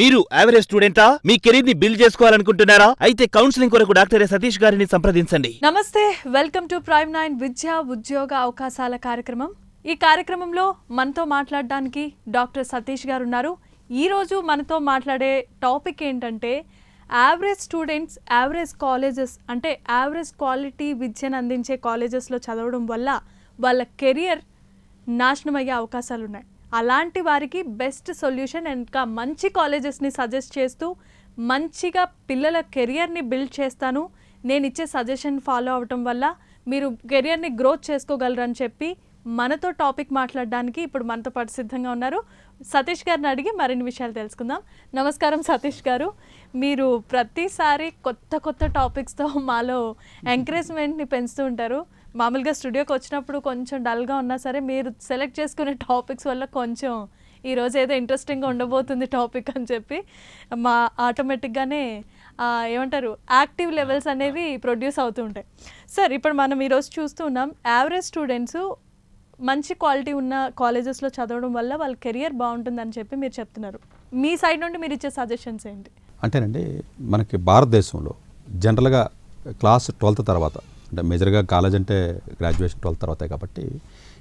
మీరు యావరేజ్ స్టూడెంటా మీ కెరీర్ని బిల్డ్ చేసుకోవాలనుకుంటున్నారా? అయితే కౌన్సిలింగ్ కొరకు డాక్టర్ సతీష్ గారిని సంప్రదించండి. నమస్తే వెల్కమ్ టు ప్రైమ్ నైన్ విద్యా ఉద్యోగ అవకాశాల కార్యక్రమం. ఈ కార్యక్రమంలో మనతో మాట్లాడడానికి డాక్టర్ సతీష్ గారు ఉన్నారు ఈరోజు మనతో మాట్లాడే టాపిక్ ఏంటంటే యావరేజ్ స్టూడెంట్స్ యావరేజ్ కాలేజెస్ అంటే యావరేజ్ క్వాలిటీ విద్యను అందించే కాలేజెస్లో చదవడం వల్ల వాళ్ళ కెరియర్ నాశనం అయ్యే అవకాశాలు ఉన్నాయి అలాంటి వారికి బెస్ట్ సొల్యూషన్ ఇంకా మంచి కాలేజెస్ని సజెస్ట్ చేస్తూ మంచిగా పిల్లల కెరియర్ని బిల్డ్ చేస్తాను. నేను ఇచ్చే సజెషన్ ఫాలో అవటం వల్ల మీరు కెరియర్ని గ్రోత్ చేసుకోగలరని చెప్పి మనతో టాపిక్ మాట్లాడడానికి ఇప్పుడు మనతో పాటు సిద్ధంగా ఉన్నారు. సతీష్ గారిని అడిగి మరిన్ని విషయాలు తెలుసుకుందాం. నమస్కారం సతీష్ గారు. మీరు ప్రతిసారి కొత్త కొత్త టాపిక్స్తో మాలో ఎంకరేజ్మెంట్ని పెంచుతూ ఉంటారు. మామూలుగా స్టూడియోకి వచ్చినప్పుడు కొంచెం డల్గా ఉన్నా సరే మీరు సెలెక్ట్ చేసుకునే టాపిక్స్ వల్ల కొంచెం ఈరోజు ఏదో ఇంట్రెస్టింగ్గా ఉండబోతుంది టాపిక్ అని చెప్పి మా ఆటోమేటిక్గానే ఏమంటారు యాక్టివ్ లెవెల్స్ అనేవి ప్రొడ్యూస్ అవుతూ ఉంటాయి. సార్ ఇప్పుడు మనం ఈరోజు చూస్తున్నాం యావరేజ్ స్టూడెంట్స్ మంచి క్వాలిటీ ఉన్న కాలేజెస్లో చదవడం వల్ల వాళ్ళ కెరియర్ బాగుంటుందని చెప్పి మీరు చెప్తున్నారు. మీ సైడ్ నుండి మీరు ఇచ్చే సజెషన్స్ ఏంటి? అంటేనండి మనకి భారతదేశంలో జనరల్గా క్లాస్ ట్వెల్త్ తర్వాత అంటే మేజర్గా కాలేజ్ అంటే గ్రాడ్యుయేషన్ ట్వెల్త్ తర్వాతే కాబట్టి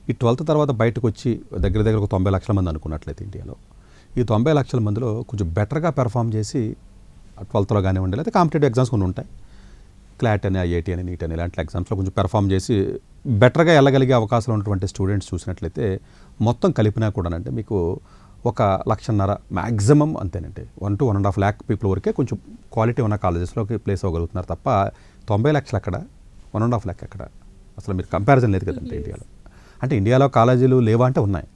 ఈ ట్వెల్త్ తర్వాత బయటకు వచ్చి దగ్గర దగ్గర ఒక తొంభై లక్షల మంది అనుకున్నట్లయితే ఇండియాలో. ఈ తొంభై లక్షల మందిలో కొంచెం బెటర్గా పెర్ఫామ్ చేసి ట్వెల్త్లో కానివ్వండి లేదా కాంపిటేటివ్ ఎగ్జామ్స్ కొన్ని ఉంటాయి. క్లాట్ అని ఐఐటి అని నీట్ అని ఇలాంటి ఎగ్జామ్స్లో కొంచెం పెర్ఫామ్ చేసి బెటర్గా వెళ్ళగలిగే అవకాశాలు ఉన్నటువంటి స్టూడెంట్స్ చూసినట్లయితే మొత్తం కలిపినా కూడా అంటే మీకు ఒక లక్షన్నర మ్యాక్సిమం అంతేనండి. One to one and half lakh people వరకే కొంచెం క్వాలిటీ ఉన్న కాలేజెస్లోకి ప్లేస్ అవ్వగలుగుతున్నారు తప్ప తొంభై లక్షలు అక్కడ వన్ అండ్ హాఫ్ ల్యాక్ అక్కడ. అసలు మీరు కంపారిజన్ లేదు కదండి ఇండియాలో. అంటే ఇండియాలో కాలేజీలు లేవా అంటే ఉన్నాయి.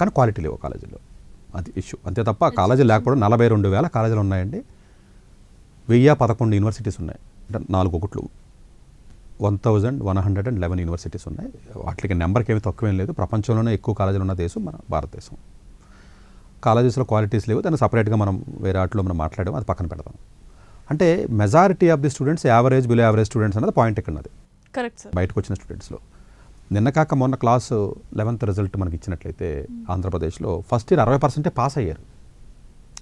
కానీ క్వాలిటీ లేవు కాలేజీలో అది ఇష్యూ అంతే తప్ప కాలేజీలు లేకపోవడం నలభై రెండు వేల కాలేజీలు ఉన్నాయండి. వెయ్యి పదకొండు యూనివర్సిటీస్ ఉన్నాయి. అంటే నాలుగు ఒకట్లు. One thousand one hundred and eleven universities ఉన్నాయి. వాటికి నెంబర్కి ఏమి తక్కువేం లేదు. ప్రపంచంలోనే ఎక్కువ కాలేజీలు ఉన్న దేశం మన భారతదేశం. కాలేజెస్లో క్వాలిటీస్ లేవు. దాన్ని సపరేట్గా మనం వేరే వాటిలో మనం మాట్లాడడం అది పక్కన పెడదాం అంటే majority of the students average below average students అనేది పాయింట్ ఇక్కడ ఉన్నది కరెక్ట్ సార్ బయటకు వచ్చిన స్టూడెంట్స్లో నిన్న కాక మొన్న క్లాస్ లెవెన్త్ రిజల్ట్ మనకి ఇచ్చినట్లయితే ఆంధ్రప్రదేశ్లో ఫస్ట్ ఇయర్ అరవై పర్సెంటే పాస్ అయ్యారు.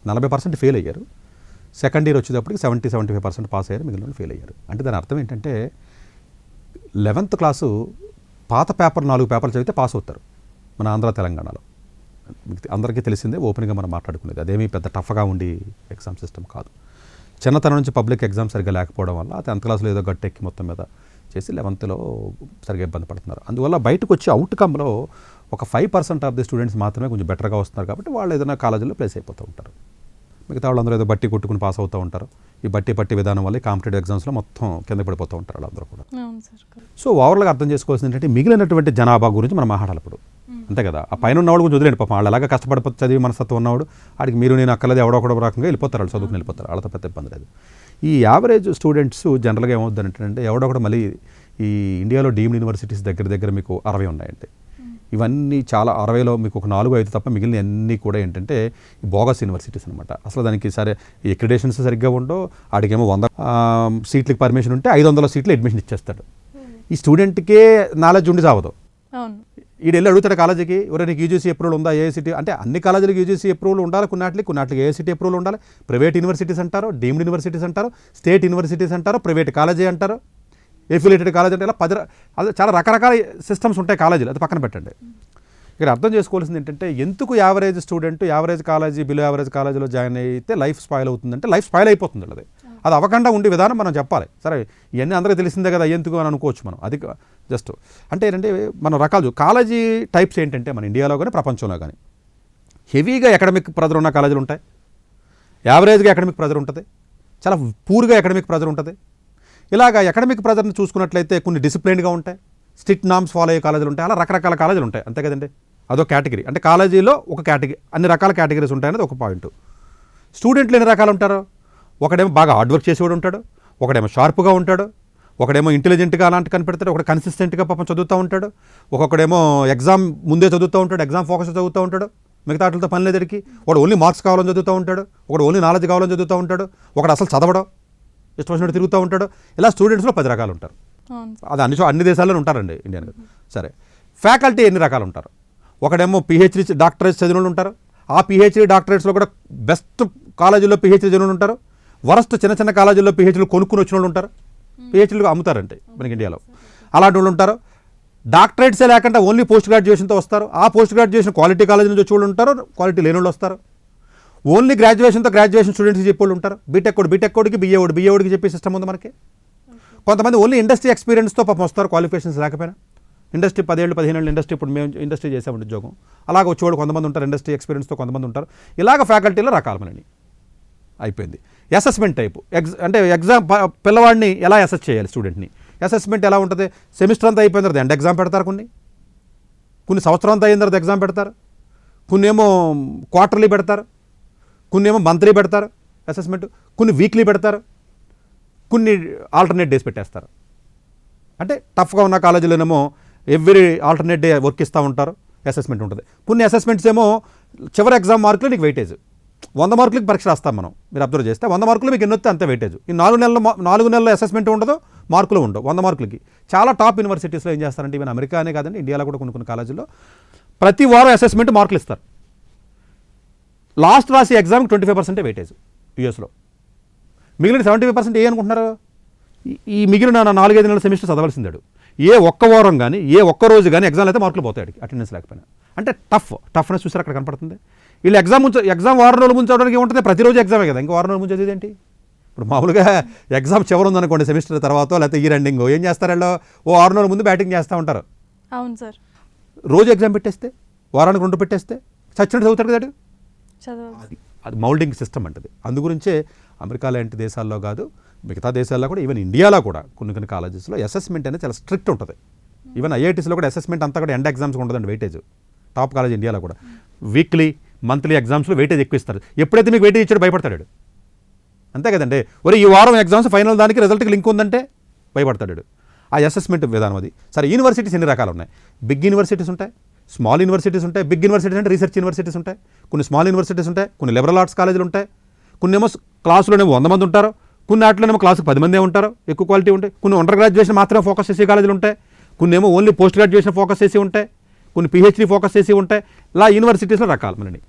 నలభై పర్సెంట్ ఫెయిల్ అయ్యారు. సెకండ్ ఇయర్ వచ్చేటప్పటికి seventy seventy five percent pass అయ్యారు. మిగిలిన ఫెయిల్ అయ్యారు. అంటే దాని అర్థం ఏంటంటే లెవెన్త్ క్లాసు పాత పేపర్ నాలుగు పేపర్లు చదివితే పాస్ అవుతారు. మన ఆంధ్ర తెలంగాణలో. అందరికీ తెలిసిందే ఓపెన్గా మనం మాట్లాడుకునేది. అదేమీ పెద్ద టఫ్గా ఉండి ఎగ్జామ్ సిస్టమ్ కాదు. చిన్నతనం నుంచి పబ్లిక్ ఎగ్జామ్ సరిగ్గా లేకపోవడం వల్ల టెన్త్ క్లాస్లో ఏదో గట్టెక్కి మొత్తం మీద చేసి లెవెన్త్లో సరిగ్గా ఇబ్బంది పడుతున్నారు. అందువల్ల బయటకు వచ్చి అవుట్కమ్లో ఒక five percent of the students మాత్రమే కొంచెం బెటర్గా వస్తున్నారు కాబట్టి వాళ్ళు ఏదైనా కాలేజీలో ప్లేస్ అయిపోతూ ఉంటారు. మిగతా వాళ్ళందరూ ఏదో బట్టి కొట్టుకుని పాస్ అవుతూ ఉంటారు. ఈ బట్టి పట్టి విధానం వల్ల కాంపిటేటివ్ ఎగ్జామ్స్లో మొత్తం కింద పడిపోతూ ఉంటారు వాళ్ళందరూ కూడా. సో ఓవరాల్గా అర్థం చేసుకోవాల్సింది ఏంటంటే మిగిలినటువంటి జనాభా గురించి మనం మాట్లాడాలి ఇప్పుడు అంతే కదా. ఆ పైన ఉన్నవాడు కొంచెం వదిలేండి పాపం. వాళ్ళు అలాగే కష్టపడిపోతే చదివి మనస్తత్వం ఉన్నవాడు వాడికి మీరు నేను అక్కలేదు ఎవడో ఒకడో రకంగా వెళ్ళిపోతారు వాళ్ళు చదువుకుని వెళ్ళిపోతారు. వాళ్ళతో పెద్ద ఇబ్బంది లేదు. ఈ యావరేజ్ స్టూడెంట్స్ జనరల్గా ఏమవుతుందంటే ఎవడో ఒకడు మళ్ళీ ఈ ఇండియాలో డీమ్డ్ యూనివర్సిటీస్ దగ్గర దగ్గర మీకు అరవై ఉన్నాయండి. ఇవన్నీ చాలా అరవైలో మీకు ఒక నాలుగు ఐదు తప్ప మిగిలిన అన్నీ కూడా ఏంటంటే బోగస్ యూనివర్సిటీస్ అనమాట అసలు దానికి సరే ఎక్రిడేషన్స్ సరిగ్గా ఉండో ఆడికేమో వంద సీట్లకి పర్మిషన్ ఉంటే ఐదు వందల సీట్లు అడ్మిషన్ ఇచ్చేస్తాడు. ఈ స్టూడెంట్కే నాలెడ్జ్ ఉండి సావదు ఈడు వెళ్ళి అడుగుతాడు కాలేజీకి ఎవరైనా నీకు యూజీసీ అప్రూవల్ ఉందా? ఏఐసిటీ అంటే అన్ని కాలేజీలకు యూజీసీ అప్రూవల్ ఉండాలి కొన్నాటికి కొన్నాటికి ఏఐసిటీ అప్రూవల్ ఉండాలి. ప్రైవేట్ యూనివర్సిటీస్ అంటారు డీమ్డ్ యూనివర్సిటీస్ అంటారు స్టేట్ యూనివర్సిటీస్ అంటారు ప్రైవేట్ కాలేజీ అంటారు. ఎఫిలేటెడ్ కాలేజ్ అంటే ఇలా పది అది చాలా రకరకాల సిస్టమ్స్ ఉంటాయి కాలేజీలు అది పక్కన పెట్టండి. ఇక్కడ అర్థం చేసుకోవాల్సింది ఏంటంటే ఎందుకు average student average college below average కాలేజీలో జాయిన్ అయితే లైఫ్ స్పాయిల్ అవుతుందంటే లైఫ్ స్పాయిల్ అయిపోతుంది అది అది అవ్వకుండా ఉండే విధానం మనం చెప్పాలి. సరే ఇవన్నీ అందరికీ తెలిసిందే కదా ఎందుకు అని అనుకోవచ్చు మనం. అది జస్ట్ అంటే ఏంటంటే మన రకాలు చూ- కాలేజీ టైప్స్ ఏంటంటే మన ఇండియాలో కానీ ప్రపంచంలో కానీ హెవీగా ఎకడమిక్ ప్రెజర్ ఉన్న కాలేజీలు ఉంటాయి. యావరేజ్గా అకాడమిక్ ప్రెజర్ ఉంటుంది. చాలా పూర్గా ఎకడమిక్ ప్రెజర్ ఉంటుంది. ఇలాగ ఎకడమిక్ ప్రెజర్ని చూసుకున్నట్లయితే కొన్ని డిసిప్లిన్గా ఉంటాయి. స్ట్రిక్ట్ నామ్స్ ఫాలో అయ్యే కాలేజీలు ఉంటాయి. అలా రకరకాల కాలేజీలు ఉంటాయి. అంతే కదండి? అదో కేటగిరీ. అంటే కాలేజీలో ఒక కేటగిరీ అన్ని రకాల కేటగిరీస్ ఉంటాయనేది ఒక పాయింట్. స్టూడెంట్లు ఎన్ని రకాలు ఉంటారు? ఒకడేమో బాగా హార్డ్ వర్క్ చేసేవాడు ఉంటాడు ఒకడేమో షార్ప్గా ఉంటాడు ఒకడేమో ఇంటెలిజెంట్గా అలాంటి కనిపెడతాడు ఒకడు కన్సిస్టెంట్గా పాపం చదువుతూ ఉంటాడు ఒక్కొక్కడేమో ఎగ్జామ్ ముందే చదువుతూ ఉంటాడు ఎగ్జామ్ ఫోకస్ చదువుతూ ఉంటాడు మిగతా వాటితో పని లేదరికి వాడు ఓన్లీ మార్క్స్ కావాలని చదువుతూ ఉంటాడు ఒకడు ఓన్లీ నాలెడ్జ్ కావాలని చదువుతూ ఉంటాడు ఒకడు అసలు చదవడం ఇష్టం వచ్చినట్టు తిరుగుతూ ఉంటాడు. ఇలా స్టూడెంట్స్లో పది రకాలు ఉంటారు. అది అన్ని అన్ని దేశాల్లో ఉంటారండి ఇండియన్ సరే. ఫ్యాకల్టీ ఎన్ని రకాలు ఉంటారు? ఒకడేమో పిహెచ్డి డాక్టరేట్ చదివిన ఉంటారు ఆ పిహెచ్డి డాక్టరేట్స్లో కూడా బెస్ట్ కాలేజీల్లో పిహెచ్డి జనులు ఉంటారు వరస్ట్ చిన్న చిన్న కాలేజీల్లో పిహెచ్డీలు కొనుక్కుని వచ్చిన వాళ్ళు ఉంటారు. పిహెచ్డీలు అమ్ముతారంటే మనకి ఇండియాలో. అలాంటి వాళ్ళు ఉంటారు. డాక్టరేట్సే లేకుండా ఓన్లీ పోస్ట్ గ్రాడ్యుయేషన్తో వస్తారు. ఆ పోస్ట్ గ్రాడ్యుయేషన్ క్వాలిటీ కాలేజ్ నుంచి వచ్చి వాళ్ళు ఉంటారు క్వాలిటీ లేని వాళ్ళు వస్తారు. ఓన్లీ గ్రాడ్యుయేషన్తో గ్రాడ్యుయేషన్ స్టూడెంట్స్ చెప్పేవాళ్ళు ఉంటారు. బీటెక్ కోడ్ బీటెక్ కోడ్కి బిఏ ఓడి బిఏ ఓడికి చెప్పే సిస్టమ్ ఉంది మనకి. కొంతమంది ఓన్లీ ఇండస్ట్రీ ఎక్స్పీరియన్స్తో పాపం వస్తారు క్వాలిఫికేషన్స్ లేకపోయినా. ఇండస్ట్రీ పదేళ్ళు పదిహేను ఏళ్ళు ఇండస్ట్రీ ఇప్పుడు మేము ఇండస్ట్రీ చేసాము ఉద్యోగం. అలాగ వచ్చేవాడు కొంతమంది ఉంటారు ఇండస్ట్రీ ఎక్స్పీరియన్స్తో కొంతమంది ఉంటారు. ఇలాగ ఫ్యాకల్టీలో రకాలు మనని అయిపోయింది. అసెస్మెంట్ టైపు ఎగ్జ అంటే ఎగ్జామ్ పిల్లవాడిని ఎలా అసెస్ చేయాలి స్టూడెంట్ని అసెస్మెంట్ ఎలా ఉంటుంది? సెమిస్టర్ అంతా అయిపోయిన తర్వాత ఎండ్ ఎగ్జామ్ పెడతారు కొన్ని? కొన్ని సంవత్సరం అంతా అయిన తర్వాత ఎగ్జామ్ పెడతారు? కొన్ని ఏమో క్వార్టర్లీ పెడతారు? కొన్ని ఏమో మంత్లీ పెడతారు అసెస్మెంట్ కొన్ని వీక్లీ పెడతారు? కొన్ని ఆల్టర్నేట్ డేస్ పెట్టేస్తారు? అంటే టఫ్గా ఉన్న కాలేజీలోనేమో ఎవ్రీ ఆల్టర్నేట్ డే వర్క్ ఇస్తూ ఉంటారు. అసెస్మెంట్ ఉంటుంది. కొన్ని అసెస్మెంట్స్ ఏమో చివరి ఎగ్జామ్ మార్కులు నీకు వెయిటేజ్ వంద మార్కులకి పరీక్ష రాస్తాం మనం. మీరు అబ్జర్వ్ చేస్తే వంద మార్కులు మీకు ఎన్నొస్తే అంతే వెయిటేజ్ ఈ నాలుగు నెలల నాలుగు నెలల అసెస్మెంట్ ఉండదు మార్కులు ఉండవు వంద మార్కులకి. చాలా టాప్ యూనివర్సిటీస్లో ఏం చేస్తారంటే ఈవెన్ అమెరికానే కాదండి ఇండియాలో కూడా కొన్ని కొన్ని కాలేజీల్లో ప్రతి వారం అసెస్మెంట్ మార్కులు ఇస్తారు. లాస్ట్ రాసి ఎగ్జామ్కి ట్వంటీ ఫైవ్ పర్సెంటే వెయిటేజ్ యూఎస్లో మిగిలిన సెవెంటీ ఫైవ్ పర్సెంట్ ఏ అనుకుంటున్నారు? ఈ- మిగిలిన నాలుగైదు నెలల సెమిస్టర్ చదవాల్సిందాడు ఏ ఒక్క వారం కానీ ఏ ఒక్క రోజు కానీ ఎగ్జామ్ అయితే మార్కులు పోతాయి అటెండెన్స్ లేకపోయినా. అంటే టఫ్ టఫ్నెస్ చూసారు అక్కడ కనపడుతుంది? వీళ్ళు ఎగ్జామ్ ఉంచ ఎగ్జామ్ వారం రోజులు ముంచడానికి ఏముంటుంది? ప్రతిరోజు ఎగ్జామే కదా. ఇంకా వారం రోజులు ముంచేది ఏంటి ఇప్పుడు మామూలుగా ఎగ్జామ్ చివరి ఉందనుకోండి సెమిస్టర్ తర్వాత లేకపోతే ఇయర్ ఎండింగ్ ఏం చేస్తారు వీళ్ళు? ఓ ఆరు నెలల ముందు బ్యాటింగ్ చేస్తూ ఉంటారు. అవును సార్. రోజు ఎగ్జామ్ పెట్టేస్తే వారానికి రెండు పెట్టేస్తే చచ్చినట్టు చదువుతాడు కదా అది అది మౌల్డింగ్ సిస్టమ్ అంటది. అందుగురించే అమెరికా లాంటి దేశాల్లో కాదు మిగతా దేశాల్లో కూడా ఈవెన్ ఇండియాలో కూడా కొన్ని కొన్ని కాలేజెస్లో అసెస్మెంట్ అనేది చాలా స్ట్రిక్ట్ ఉంటుంది. ఈవెన్ ఐఐటీస్లో కూడా అసెస్మెంట్ అంతా కూడా ఎండ్ ఎగ్జామ్స్ ఉంటుందండి వెయిటేజ్. టాప్ కాలేజ్ ఇండియాలో కూడా. వీక్లీ మంత్లీ ఎగ్జామ్స్లో వెయిటేజ్ ఎక్కువ ఇస్తారు ఎప్పుడైతే మీకు వెయిటేజ్ ఇచ్చాడు భయపడతాడు అంతే కదండి. ఒరే ఈ వారం ఎగ్జామ్స్ ఫైనల్ దానికి రిజల్ట్కి లింక్ ఉందంటే భయపడతాడు ఆ అసెస్మెంట్ విధానం అది. సరే యూనివర్సిటీస్ ఎన్ని రకాలు ఉన్నాయి? బిగ్ యూనివర్సిటీస్ ఉంటాయి స్మాల్ యూనివర్సిటీస్ ఉంటాయి బిగ్ యూనివర్సిటీస్ అంటే రీసెర్చ్ యూనివర్సిటీస్ ఉంటాయి కొన్ని స్మాల్ యూనివర్సిటీస్ ఉంటాయి కొన్ని లిబరల్ ఆర్ట్స్ కాలేజీలు ఉంటాయి కొన్ని ఏమో క్లాసులోనేమో వంద మంది ఉంటారు కొన్ని వాటిలోనేమో క్లాసుకు పది మందే ఉంటారు ఎక్కువ క్వాలిటీ ఉంటాయి కొన్ని అండర్ గ్రాడ్యుయేషన్ మాత్రమే ఫోకస్ చేసే కాలేజీలు ఉంటాయి కొన్ని ఏమో ఓన్లీ పోస్ట్ గ్రాడ్యుయేషన్ ఫోకస్ చేసి ఉంటాయి కొన్ని పిహెచ్డీ ఫోకస్ చేసి ఉంటాయి ఇలా యూనివర్సిటీస్లో రకాలు మనండి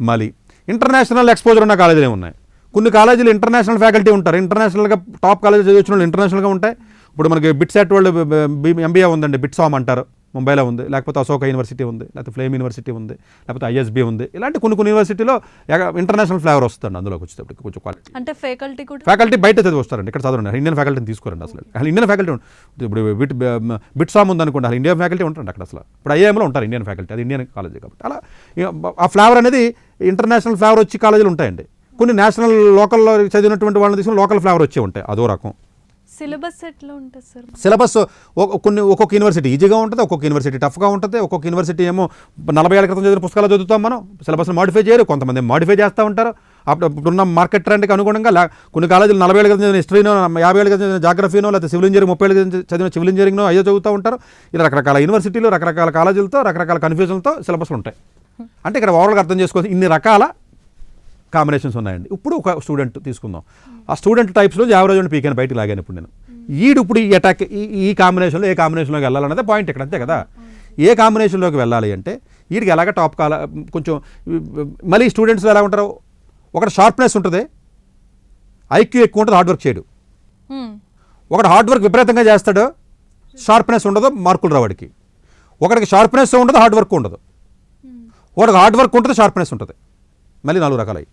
మళ్ళీ ఇంటర్నేషనల్ ఎక్స్పోజర్ ఉన్న కాలేజీలు ఉన్నాయి కొన్ని కాలేజీలు ఇంటర్నేషనల్ ఫ్యాకల్టీ ఉంటారు. ఇంటర్నేషనల్గా టాప్ కాలేజీ చదివించిన వాళ్ళు ఇంటర్నేషనల్గా ఉంటాయి. ఇప్పుడు మనకి బిట్సెట్ వాళ్ళు ఎంబీఏ ఉందండి బిట్సామ్ అంటారు. ముంబైలో ఉంది లేకపోతే అశోక యూనివర్సిటీ ఉంది లేకపోతే ఫ్లేమ్ యూనివర్సిటీ ఉంది లేకపోతే ఐఎస్బి ఉంది. ఇలాంటి కొన్ని కొన్ని యూనివర్సిటీలో ఇంటర్నేషనల్ ఫ్లేవర్ వస్తుంది అందులోకి వచ్చేటప్పటికి కొంచెం క్వాలిటీ అంటే ఫ్యాకల్టీ కూడా? ఫ్యాకల్టీ బయట చదివి వస్తారండి ఇక్కడ చదవండి. ఇండియన్ ఫ్యాకల్టీని తీసుకోరండి అసలు. అసలు ఇండియన్ ఫ్యాకల్టీ ఇప్పుడు బిట్ బిట్ సామ్ ఉందనుకోండి అసలు ఇండియన్ ఫ్యాకల్టీ ఉంటారండి అక్కడ అసలు. ఇప్పుడు ఐఏఎంలో ఉంటారు ఇండియన్ ఫ్యాకల్టీ అది ఇండియన్ కాలేజీ కాబట్టి. అలా ఆ ఫ్లేవర్ అనేది ఇంటర్నేషనల్ ఫ్లేవర్ వచ్చి కాలేజీలు ఉంటాయండి. కొన్ని నేషనల్ లోకల్లో చదివినటువంటి వాళ్ళని తీసుకుని లోకల్ ఫ్లేవర్ వచ్చే ఉంటాయి అదో రకం. సిలబస్ ఎట్లా ఉంటుంది సార్? సిలబస్ ఒ- కొన్ని ఒక్కొక్క యూనివర్సిటీ ఈజీగా ఉంటుంది ఒక్కొక్క యూనివర్సిటీ టఫ్గా ఉంటుంది ఒక్కొక్క యూనివర్సిటీ ఏమో నలభై ఏళ్ళ క్రితం చదివిన పుస్తకాలు చదువుతాం మనం సిలబస్ని మాడిఫై చేయరు కొంతమంది మాడిఫై చేస్తూ ఉంటారు. అప్పుడు ఇప్పుడున్న మార్కెట్ ట్రెండ్కి అనుగుణంగా కొన్ని కాలేజీలు నలభై ఏళ్ళ క్రితం చదివిన హిస్టరీనో యాభై ఏళ్ళ క్రితం చదివిన జాగ్రఫీనో లేకపోతే సివిల్ ఇంజనీరింగ్ ముప్పై ఏళ్ళ క్రితం చదివిన సివిల్ ఇంజనీరింగ్నో అయ్యో చదువుతూ ఉంటారు. ఇలా రకరకాల యూనివర్సిటీలు రకరకాల కాలేజీలతో రకరకాల కన్ఫ్యూజన్తో సిలబస్లు ఉంటాయి. అంటే ఇక్కడ ఓవరాల్గా అర్థం చేసుకోవచ్చు ఇన్ని రకాల కాంబినేషన్స్ ఉన్నాయండి. ఇప్పుడు ఒక స్టూడెంట్ తీసుకుందాం. ఆ స్టూడెంట్ టైప్స్లో యావరేజ్ అని పీకాను బయటికి లాగాను ఇప్పుడు నేను. ఈడు ఇప్పుడు ఈ అటాక్ ఈ ఈ కాంబినేషన్లో ఏ కాంబినేషన్లోకి వెళ్ళాలన్నదే పాయింట్ ఇక్కడ అంతే కదా. ఏ కాంబినేషన్లోకి వెళ్ళాలి అంటే వీడికి ఎలాగ టాప్ కాల కొంచెం మళ్ళీ స్టూడెంట్స్ ఎలా ఉంటారు? ఒకటి షార్ప్నెస్ ఉంటుంది. ఐక్యూ ఎక్కువ ఉంటుంది హార్డ్ వర్క్ చేయడు. ఒకటి హార్డ్ వర్క్ విపరీతంగా చేస్తాడు షార్ప్నెస్ ఉండదు మార్కులు రావాడికి ఒకడికి షార్ప్నెస్ ఉండదు హార్డ్ వర్క్ ఉండదు. ఒకటికి హార్డ్ వర్క్ ఉంటుంది షార్ప్నెస్ ఉంటుంది. మళ్ళీ నాలుగు రకాలవి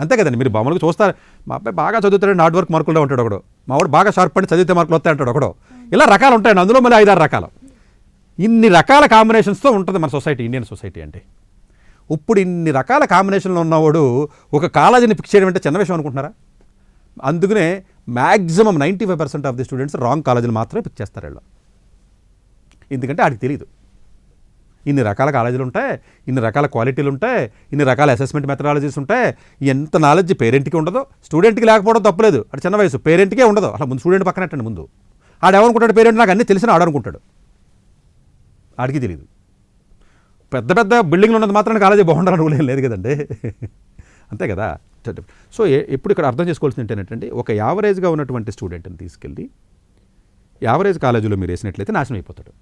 అంతే కదండి మీరు మామూలుగా చూస్తారు మా అబ్బాయి బాగా చదువుతాడు హార్డ్ వర్క్ మార్కుల్లో ఉంటాడు ఒకడు. మా వాడు బాగా షార్ప్ పడి చదివితే మార్కులు వస్తాయి అంటాడు ఒకడు. ఇలా రకాలు ఉంటాయండి అందులో మళ్ళీ ఐదారు రకాలు. ఇన్ని రకాల కాంబినేషన్స్తో ఉంటుంది మన సొసైటీ ఇండియన్ సొసైటీ అంటే. ఇప్పుడు ఇన్ని రకాల కాంబినేషన్లో ఉన్నవాడు ఒక కాలేజీని ఫిక్స్ చేయడం అంటే చిన్న విషయం అనుకుంటున్నారా? అందుకనే maximum ninety five percent of the students wrong కాలేజీలు మాత్రమే పిక్ చేస్తారు వీళ్ళు. ఎందుకంటే ఆడికి తెలియదు ఇన్ని రకాల కాలేజీలు ఉంటాయి ఇన్ని రకాల క్వాలిటీలు ఉంటాయి ఇన్ని రకాల అసెస్మెంట్ మెథడాలజీస్ ఉంటాయి. ఎంత నాలెడ్జ్ పేరెంట్కి ఉండదు స్టూడెంట్కి లేకపోవడం తప్పలేదు. అది చిన్న వయసు పేరెంట్కే ఉండదు. అసలు ముందు స్టూడెంట్ పక్కనట్టండి ముందు. ఆడేమనుకుంటాడు పేరెంట్ నాకు అన్నీ తెలిసిన ఆడనుకుంటాడు ఆడికి తెలియదు పెద్ద పెద్ద బిల్డింగ్లు ఉన్నది మాత్రం కాలేజీ బాగుండాలని రూల్ ఏం లేదు కదండి. అంతే కదా? సో ఇప్పుడు ఇక్కడ అర్థం చేసుకోవాల్సింది ఏంటంటే ఒక యావరేజ్గా ఉన్నటువంటి స్టూడెంట్ని తీసుకెళ్ళి యావరేజ్ కాలేజీలో మీరు వేసినట్లయితే నాశనం అయిపోతాడు.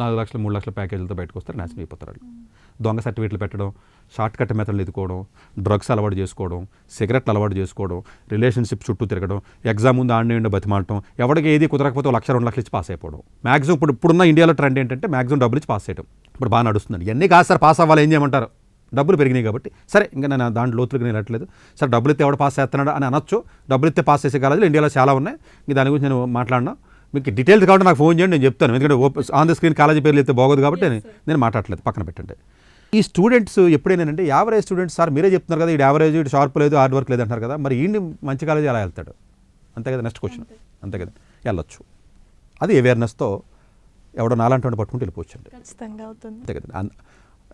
నాలుగు లక్షలు మూడు లక్షల ప్యాకేజీలతో బయటకు వస్తారు నాశనం అయిపోతారు వాళ్ళు. దొంగ సర్టిఫికేట్లు పెట్టడం షార్ట్ కట్ మెథడ్లు ఎదుకోవడం డ్రగ్స్ అలవాటు చేసుకోవడం సిగరెట్లు అలవాటు చేసుకోవడం రిలేషన్షిప్ చుట్టూ తిరగడం ఎగ్జామ్ ముందు ఆడిన ఉండి బతిమాలటం ఎవరికి ఏది కుదరకపోతే ఒక లక్ష రెండు లక్షలు ఇచ్చి పాస్ అయిపోవడం. మ్యాక్సిమం ఇప్పుడు ఇప్పుడున్న ఇండియాలో ట్రెండ్ ఏంటంటే మ్యాక్సిమం డబ్బులు ఇచ్చి పాస్ చేయడం ఇప్పుడు బాగా నడుస్తుంది. ఇవన్నీ కాదు సార్ పాస్ అవ్వాలి ఏం చేయమంటారు? డబ్బులు పెరిగినాయి కాబట్టి. సరే ఇంకా నేను దాంట్లో లోతులకు నేను వెళ్ళట్లేదు. సరే డబ్బులు ఇస్తే ఎవడు పాస్ చేస్తున్నాడు అని అనొచ్చు. డబ్బులు ఇస్తే పాస్ చేసే కాలేజీలు ఇండియాలో చాలా ఉన్నాయి. ఇంక దాని గురించి నేను మాట్లాడినా. మీకు డీటెయిల్స్ కాబట్టి నాకు ఫోన్ చేయండి నేను చెప్తాను. ఎందుకంటే ఆన్ ద స్క్రీన్ కాలేజీ పేర్లు అయితే బాగోదు కాబట్టి నేను- మాట్లాడలేదు పక్కన పెట్టండి. ఈ స్టూడెంట్స్ ఎప్పుడైనానంటే యావరేజ్ స్టూడెంట్స్ సార్ మీరే చెప్తున్నారు కదా ఈ యావరేజ్ ఇటు షార్ప్ లేదు హార్డ్ వర్క్ లేదు అంటారు కదా మరి ఈ మంచి కాలేజీ ఎలా వెళ్తాడు? అంతే కదా నెక్స్ట్ క్వశ్చన్ అంతే. కదా వెళ్ళొచ్చు. అది అవేర్నెస్తో ఎవడో నాలంటి పట్టుకుంటూ వెళ్ళిపోవచ్చు అంతే కదా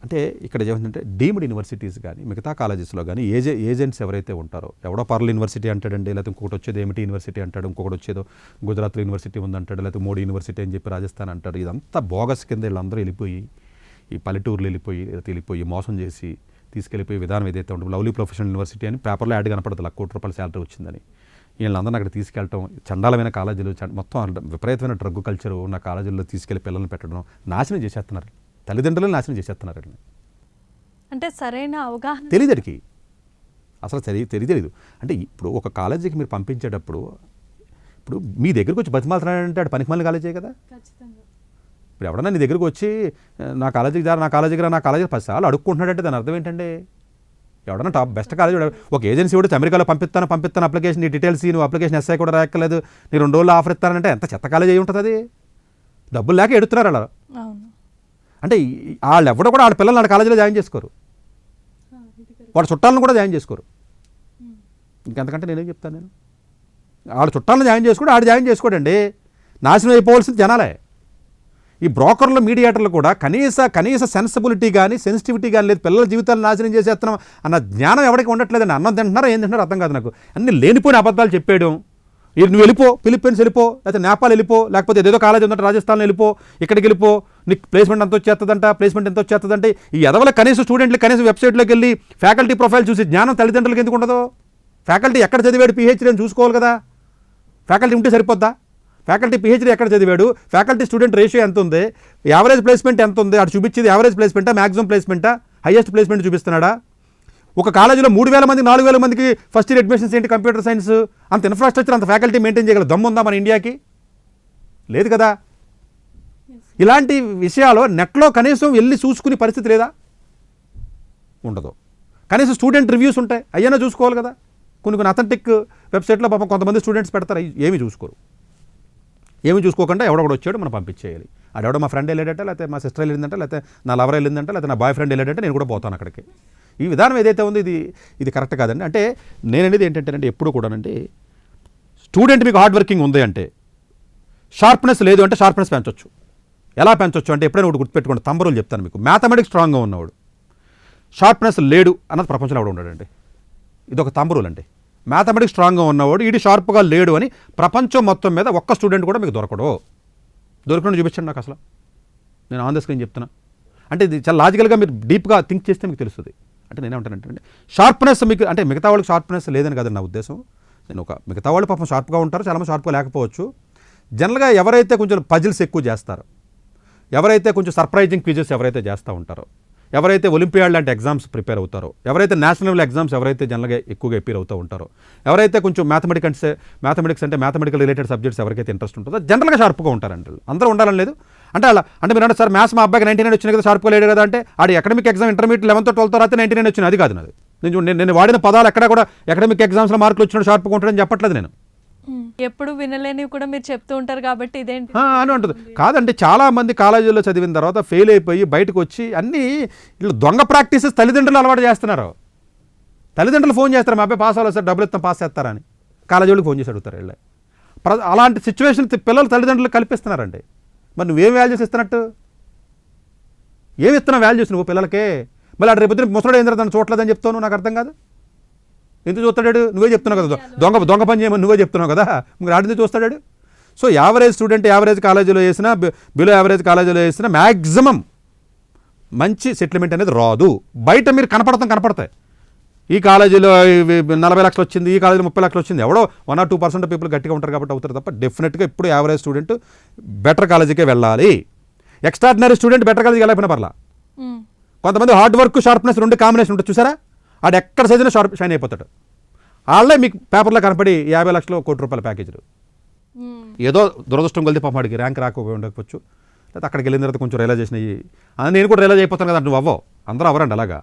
అంటే ఇక్కడ ఏమంటే డీమ్డ్ యూనివర్సిటీస్ కానీ మిగతా కాలేజెస్లో కానీ ఏజె ఏజెంట్స్ ఎవరైతే ఉంటారో ఎవడో పర్ల యూనివర్సిటీ అంటాడండి లేకపోతే ఇంకొకటి వచ్చేది ఏమిటి యూనివర్సిటీ అంటాడు ఇంకొకటి వచ్చేదో గుజరాత్లో యూనివర్సిటీ ఉందంటాడు లేకపోతే మోడీ యూనివర్సిటీ అని చెప్పి రాజస్థాన్ అంటాడు. ఇదంతా బోగస్ కింద వీళ్ళందరూ వెళ్ళిపోయి ఈ పల్లెటూరులు వెళ్ళిపోయి లేకపోతే వెళ్ళిపోయి మోసం చేసి తీసుకెళ్ళిపోయి విధానం ఏదైతే ఉంటుందో లవ్లీ ప్రొఫెషనల్ యూనివర్సిటీ అని పేపర్లో యాడ్ కనపడుతుంది లక్ష కోటి రూపాయల శాలరీ వచ్చిందని. వీళ్ళందరినీ అక్కడ తీసుకెళ్ళటం చండాలమైన కాలేజీలు మొత్తం విపరీతమైన డ్రగ్ కల్చర్ ఉన్న కాలేజీల్లో తీసుకెళ్ళి పిల్లల్ని పెట్టడం నాశనం చేసేస్తున్నారు. తల్లిదండ్రులను నాశనం చేసేస్తున్నారు వీళ్ళని. అంటే సరైన అవగాహన తెలియదు అడికి అసలు తెలియ తెలియ తెలియదు అంటే ఇప్పుడు ఒక కాలేజీకి మీరు పంపించేటప్పుడు ఇప్పుడు మీ దగ్గరకు వచ్చి బతిమాలుతున్నాడంటే ఆడు పనికిమాలిన కాలేజే కదా? ఇప్పుడు ఎవడన్నా నీ దగ్గరకు వచ్చి "ఆ, నా కాలేజీకి రా నా కాలేజీకి రా నా కాలేజీకి పది సార్లు అడుక్కుంటున్నాడంటే దాని అర్థం ఏంటండి? ఎవడన్నా టాప్ బెస్ట్ కాలేజ్ ఒక ఏజెన్సీ కూడా అమెరికాలో పంపిస్తాను పంపిస్తాను అప్లికేషన్ నీ డీటెయిల్స్ నువ్వు అప్లికేషన్ ఎస్ఐ కూడా రాయక్కలేదు నీ రెండు రోజులు ఆఫర్ ఇస్తానంటే ఎంత చెత్త కాలేజ్ అయి ఉంటుంది అది? డబ్బులు లేక ఎడుతున్నారు అలా. అంటే వాళ్ళు ఎవడో కూడా వాళ్ళ పిల్లల్ని వాళ్ళ కాలేజీలో జాయిన్ చేసుకోరు. వాడు చుట్టాలను కూడా జాయిన్ చేసుకోరు. ఇంకెంతకంటే నేనేం చెప్తాను నేను? వాళ్ళ చుట్టాలను జాయిన్ చేసుకోడు ఆడు జాయిన్ చేసుకోడండి. నాశనం అయిపోవాల్సింది జనాలే. ఈ బ్రోకర్లు మీడియేటర్లు కూడా కనీస కనీస సెన్సిబిలిటీ కానీ సెన్సిటివిటీ కానీ లేదు. పిల్లల జీవితాలు నాశనం చేసేస్తున్నాం అన్న జ్ఞానం ఎవరికి ఉండట్లేదండి. అన్నం తింటున్నారో ఏం తింటున్నారో అర్థం కాదు నాకు. అన్ని లేనిపోయిన అబద్ధాలు చెప్పేయడం. నువ్వు వెళ్ళిపో ఫిలిప్పీన్స్ వెళ్ళిపో లేకపోతే నేపాల్ వెళ్ళిపో లేకపోతే ఏదో కాలేజ్ ఉందంటే రాజస్థాన్ వెళ్ళిపో ఇక్కడికి వెళ్ళిపో నీకు ప్లేస్మెంట్ ఎంత వచ్చేస్తుందంట ప్లేస్మెంట్ ఎంత వచ్చేస్తుందంటే. ఈ ఎదవల కనీసం స్టూడెంట్లు కనీసం వెబ్సైట్లోకి వెళ్ళి ఫ్యాకల్టీ ప్రొఫైల్ చూసి జ్ఞానం తల్లిదండ్రులకు ఎందుకు ఉండదు? ఫ్యాకల్టీ ఎక్కడ చదివాడు పిహెచ్డీ అని చూసుకోవాలి కదా. ఫ్యాకల్టీ ఉంటే సరిపోద్దా? ఫ్యాకల్టీ పిహెచ్డీ ఎక్కడ చదివాడు? ఫ్యాకల్టీ స్టూడెంట్ రేషియో ఎంత ఉంది? యావరేజ్ ప్లేస్మెంట్ ఎంత ఉంది? అటు చూపించేది యావరేజ్ ప్లేస్మెంటా మ్యాక్సిమం ప్లేస్మెంటా హైయెస్ట్ ప్లేస్మెంట్ చూపిస్తున్నాడా? ఒక కాలేజీలో మూడు వేల మంది నాలుగు వేల మందికి ఫస్ట్ ఇయర్ అడ్మిషన్స్ ఏంటి కంప్యూటర్ సైన్స్ అంత ఇన్ఫ్రాస్ట్రక్చర్ అంత ఫ్యాకల్టీ మెయింటైన్ చేయగల దమ్ము ఉందా మన ఇండియాకి? లేదు కదా? ఇలాంటి విషయాలు నెట్లో కనీసం వెళ్ళి చూసుకునే పరిస్థితి లేదా? ఉండదు. కనీసం స్టూడెంట్ రివ్యూస్ ఉంటాయి. అయ్యన్నా చూసుకోవాలి కదా? కొన్ని కొన్ని అథెంటిక్ వెబ్సైట్లో పాపం కొంతమంది స్టూడెంట్స్ పెడతారు. ఏమి చూసుకోరు. ఏమి చూసుకోకుండా ఎవడొకడు వచ్చాడు మనం పంపించేయాలి. ఆడెవడో మా ఫ్రెండ్ వెళ్ళాడంటే లేకపోతే మా సిస్టర్ వెళ్ళిందంటే లేకపోతే నా లవర్ వెళ్ళిందంటే లేకపోతే నా బాయ్ ఫ్రెండ్ వెళ్ళాడంటే నేను కూడా పోతాను అక్కడికి. ఈ విధానం ఏదైతే ఉందో ఇది ఇది కరెక్ట్ కాదండి. అంటే నేను అనేది ఏంటంటే ఎప్పుడు కూడానండి స్టూడెంట్ మీకు హార్డ్ వర్కింగ్ ఉంది అంటే షార్ప్నెస్ లేదు అంటే షార్ప్నెస్ పెంచవచ్చు ఎలా పెంచవచ్చు అంటే ఎప్పుడైనా ఒకటి గుర్తుపెట్టుకోండి తంబరులు చెప్తాను మీకు. మ్యాథమెటిక్స్ స్ట్రాంగ్గా ఉన్నవాడు. షార్ప్నెస్ లేడు అన్నది ప్రపంచంలో ఎవడు ఉండడండి. ఇది ఒక తంబరులు అండి మ్యాథమెటిక్స్ స్ట్రాంగ్గా ఉన్నవాడు ఇది షార్ప్గా లేడు అని ప్రపంచం మొత్తం మీద ఒక్క స్టూడెంట్ కూడా మీకు దొరకడు. దొరకడం చూపించండి నాకు అసలు. నేను ఆన్ ద స్క్రీన్ చెప్తున్నా. అంటే ఇది చాలా లాజికల్గా మీరు డీప్గా థింక్ చేస్తే మీకు తెలుస్తుంది. అంటే నేనేమంటానంటే షార్ప్నెస్ మీకు అంటే మిగతా వాళ్ళకి షార్ప్నెస్ లేదని కాదు నా ఉద్దేశం. నేను ఒక మిగతా వాళ్ళు పాపం షార్ప్గా ఉంటారు చాలామంది షార్ప్గా లేకపోవచ్చు. జనరల్గా ఎవరైతే కొంచెం పజిల్స్ ఎక్కువ చేస్తారో ఎవరైతే కొంచెం సర్ప్రైజింగ్ క్విజెస్ ఎవరైతే చేస్తూ ఉంటారో ఎవరైతే ఒలింపియాడ్ లాంటి ఎగ్జామ్స్ ప్రిపేర్ అవుతారో ఎవరైతే నేషనల్ లెవెల్ ఎగ్జామ్స్ ఎవరైతే జనరల్గా ఎక్కువగా అపీర్ అవుతూ ఉంటారో ఎవరైతే కొంచెం మ్యాథమెటిక్స్ మ్యాథమెటిక్స్ అంటే మ్యాథమెటికల్ రిలేటెడ్ సబ్జెక్ట్స్ ఎవరికైతే ఇంట్రెస్ట్ ఉంటుందో జనరల్గా షార్ప్గా ఉంటారండి. అందరూ ఉండాలని లేదు. అంటే అలా అంటే మీరు సార్ మ్యాథ్స్ మా అబ్బాయికి నైన్టీ నైన్ వచ్చింది కదా షార్ప్గా లేడు కదా అంటే ఆడి academic exam intermediate eleventh twelfth రాస్తే నైన్టీ నైన్ వచ్చింది. అది కాదు నాది. నేను నేను వాడిన పదాలు ఎక్కడ కూడా అకాడమిక్ ఎగ్జామ్స్లో మార్కులు వచ్చిన షార్ప్గా ఉంటాడని చెప్పట్లేదు నేను. ఎప్పుడు వినలేనివి కూడా మీరు చెప్తూ ఉంటారు కాబట్టి ఇదేంటి? అని ఉంటుంది కాదంటే చాలా మంది కాలేజీలో చదివిన తర్వాత ఫెయిల్ అయిపోయి బయటకు వచ్చి అన్నీ వీళ్ళు దొంగ ప్రాక్టీసెస్ తల్లిదండ్రులు అలవాటు చేస్తున్నారు. తల్లిదండ్రులు ఫోన్ చేస్తారు మా అబ్బాయి పాస్ అవ్వాలి సార్ డబ్బులు ఇస్తాం పాస్ చేస్తారని. కాలేజీ వాళ్ళకి ఫోన్ చేసి అడుగుతారు వీళ్ళే. అలాంటి సిచ్యువేషన్ పిల్లలు తల్లిదండ్రులు కల్పిస్తున్నారండి. మరి నువ్వేం వాల్యూస్ ఇస్తున్నట్టు ఏమి ఇస్తున్నావు వాల్యూస్ నువ్వు పిల్లలకే? మళ్ళీ అటు రేపు ముసలాడు ఏం తను చూడలేదని చెప్తాను నాకు అర్థం కాదు. ఎందుకు చూస్తాడాడు? నువ్వే చెప్తున్నావు కదా దొంగ దొంగ పని చేయమని నువ్వే చెప్తున్నావు కదా ఇంకా ఆడింది చూస్తాడాడు? సో యావరేజ్ స్టూడెంట్ యావరేజ్ కాలేజీలో వేసినా బిలో యావరేజ్ కాలేజీలో వేసినా మ్యాక్సిమం మంచి సెటిల్మెంట్ అనేది రాదు. బయట మీరు కనపడతాం కనపడతాయి. ఈ కాలేజీలో నలభై లక్షలు వచ్చింది ఈ కాలేజీలో ముప్పై లక్షలు వచ్చింది. ఎవడో one or two percent people గట్టిగా ఉంటారు కాబట్టి అవుతారు తప్ప డెఫినెట్గా ఇప్పుడు యావరేజ్ స్టూడెంట్ బెటర్ కాలేజీకే వెళ్ళాలి. ఎక్స్ట్రాడినరీ స్టూడెంట్ బెటర్ కాలేజీకి వెళ్ళకపోయినా పర్లా. కొంతమంది హార్డ్ వర్క్ షార్ప్నెస్ రెండు కాంబినేషన్ ఉంటుంది చూసారా? ఆడు ఎక్కడ చదివినా షార్ప్ షైన్ అయిపోతాడు. వాళ్ళే మీకు పేపర్లో కనపడి యాభై లక్షలు కోటి రూపాయల ప్యాకేజీలు. ఏదో దురదృష్టం కొలితే పాప వాడికి ర్యాంక్ రాక ఉండకపోవచ్చు. లేకపోతే అక్కడికి వెళ్ళిన తర్వాత కొంచెం రియలైజేషన్ అయ్యి. అది నేను కూడా రియలైజ్ అయిపోతాను కదా నువ్వు అవ్వవు. అందరూ అవ్వరండి అలాగా.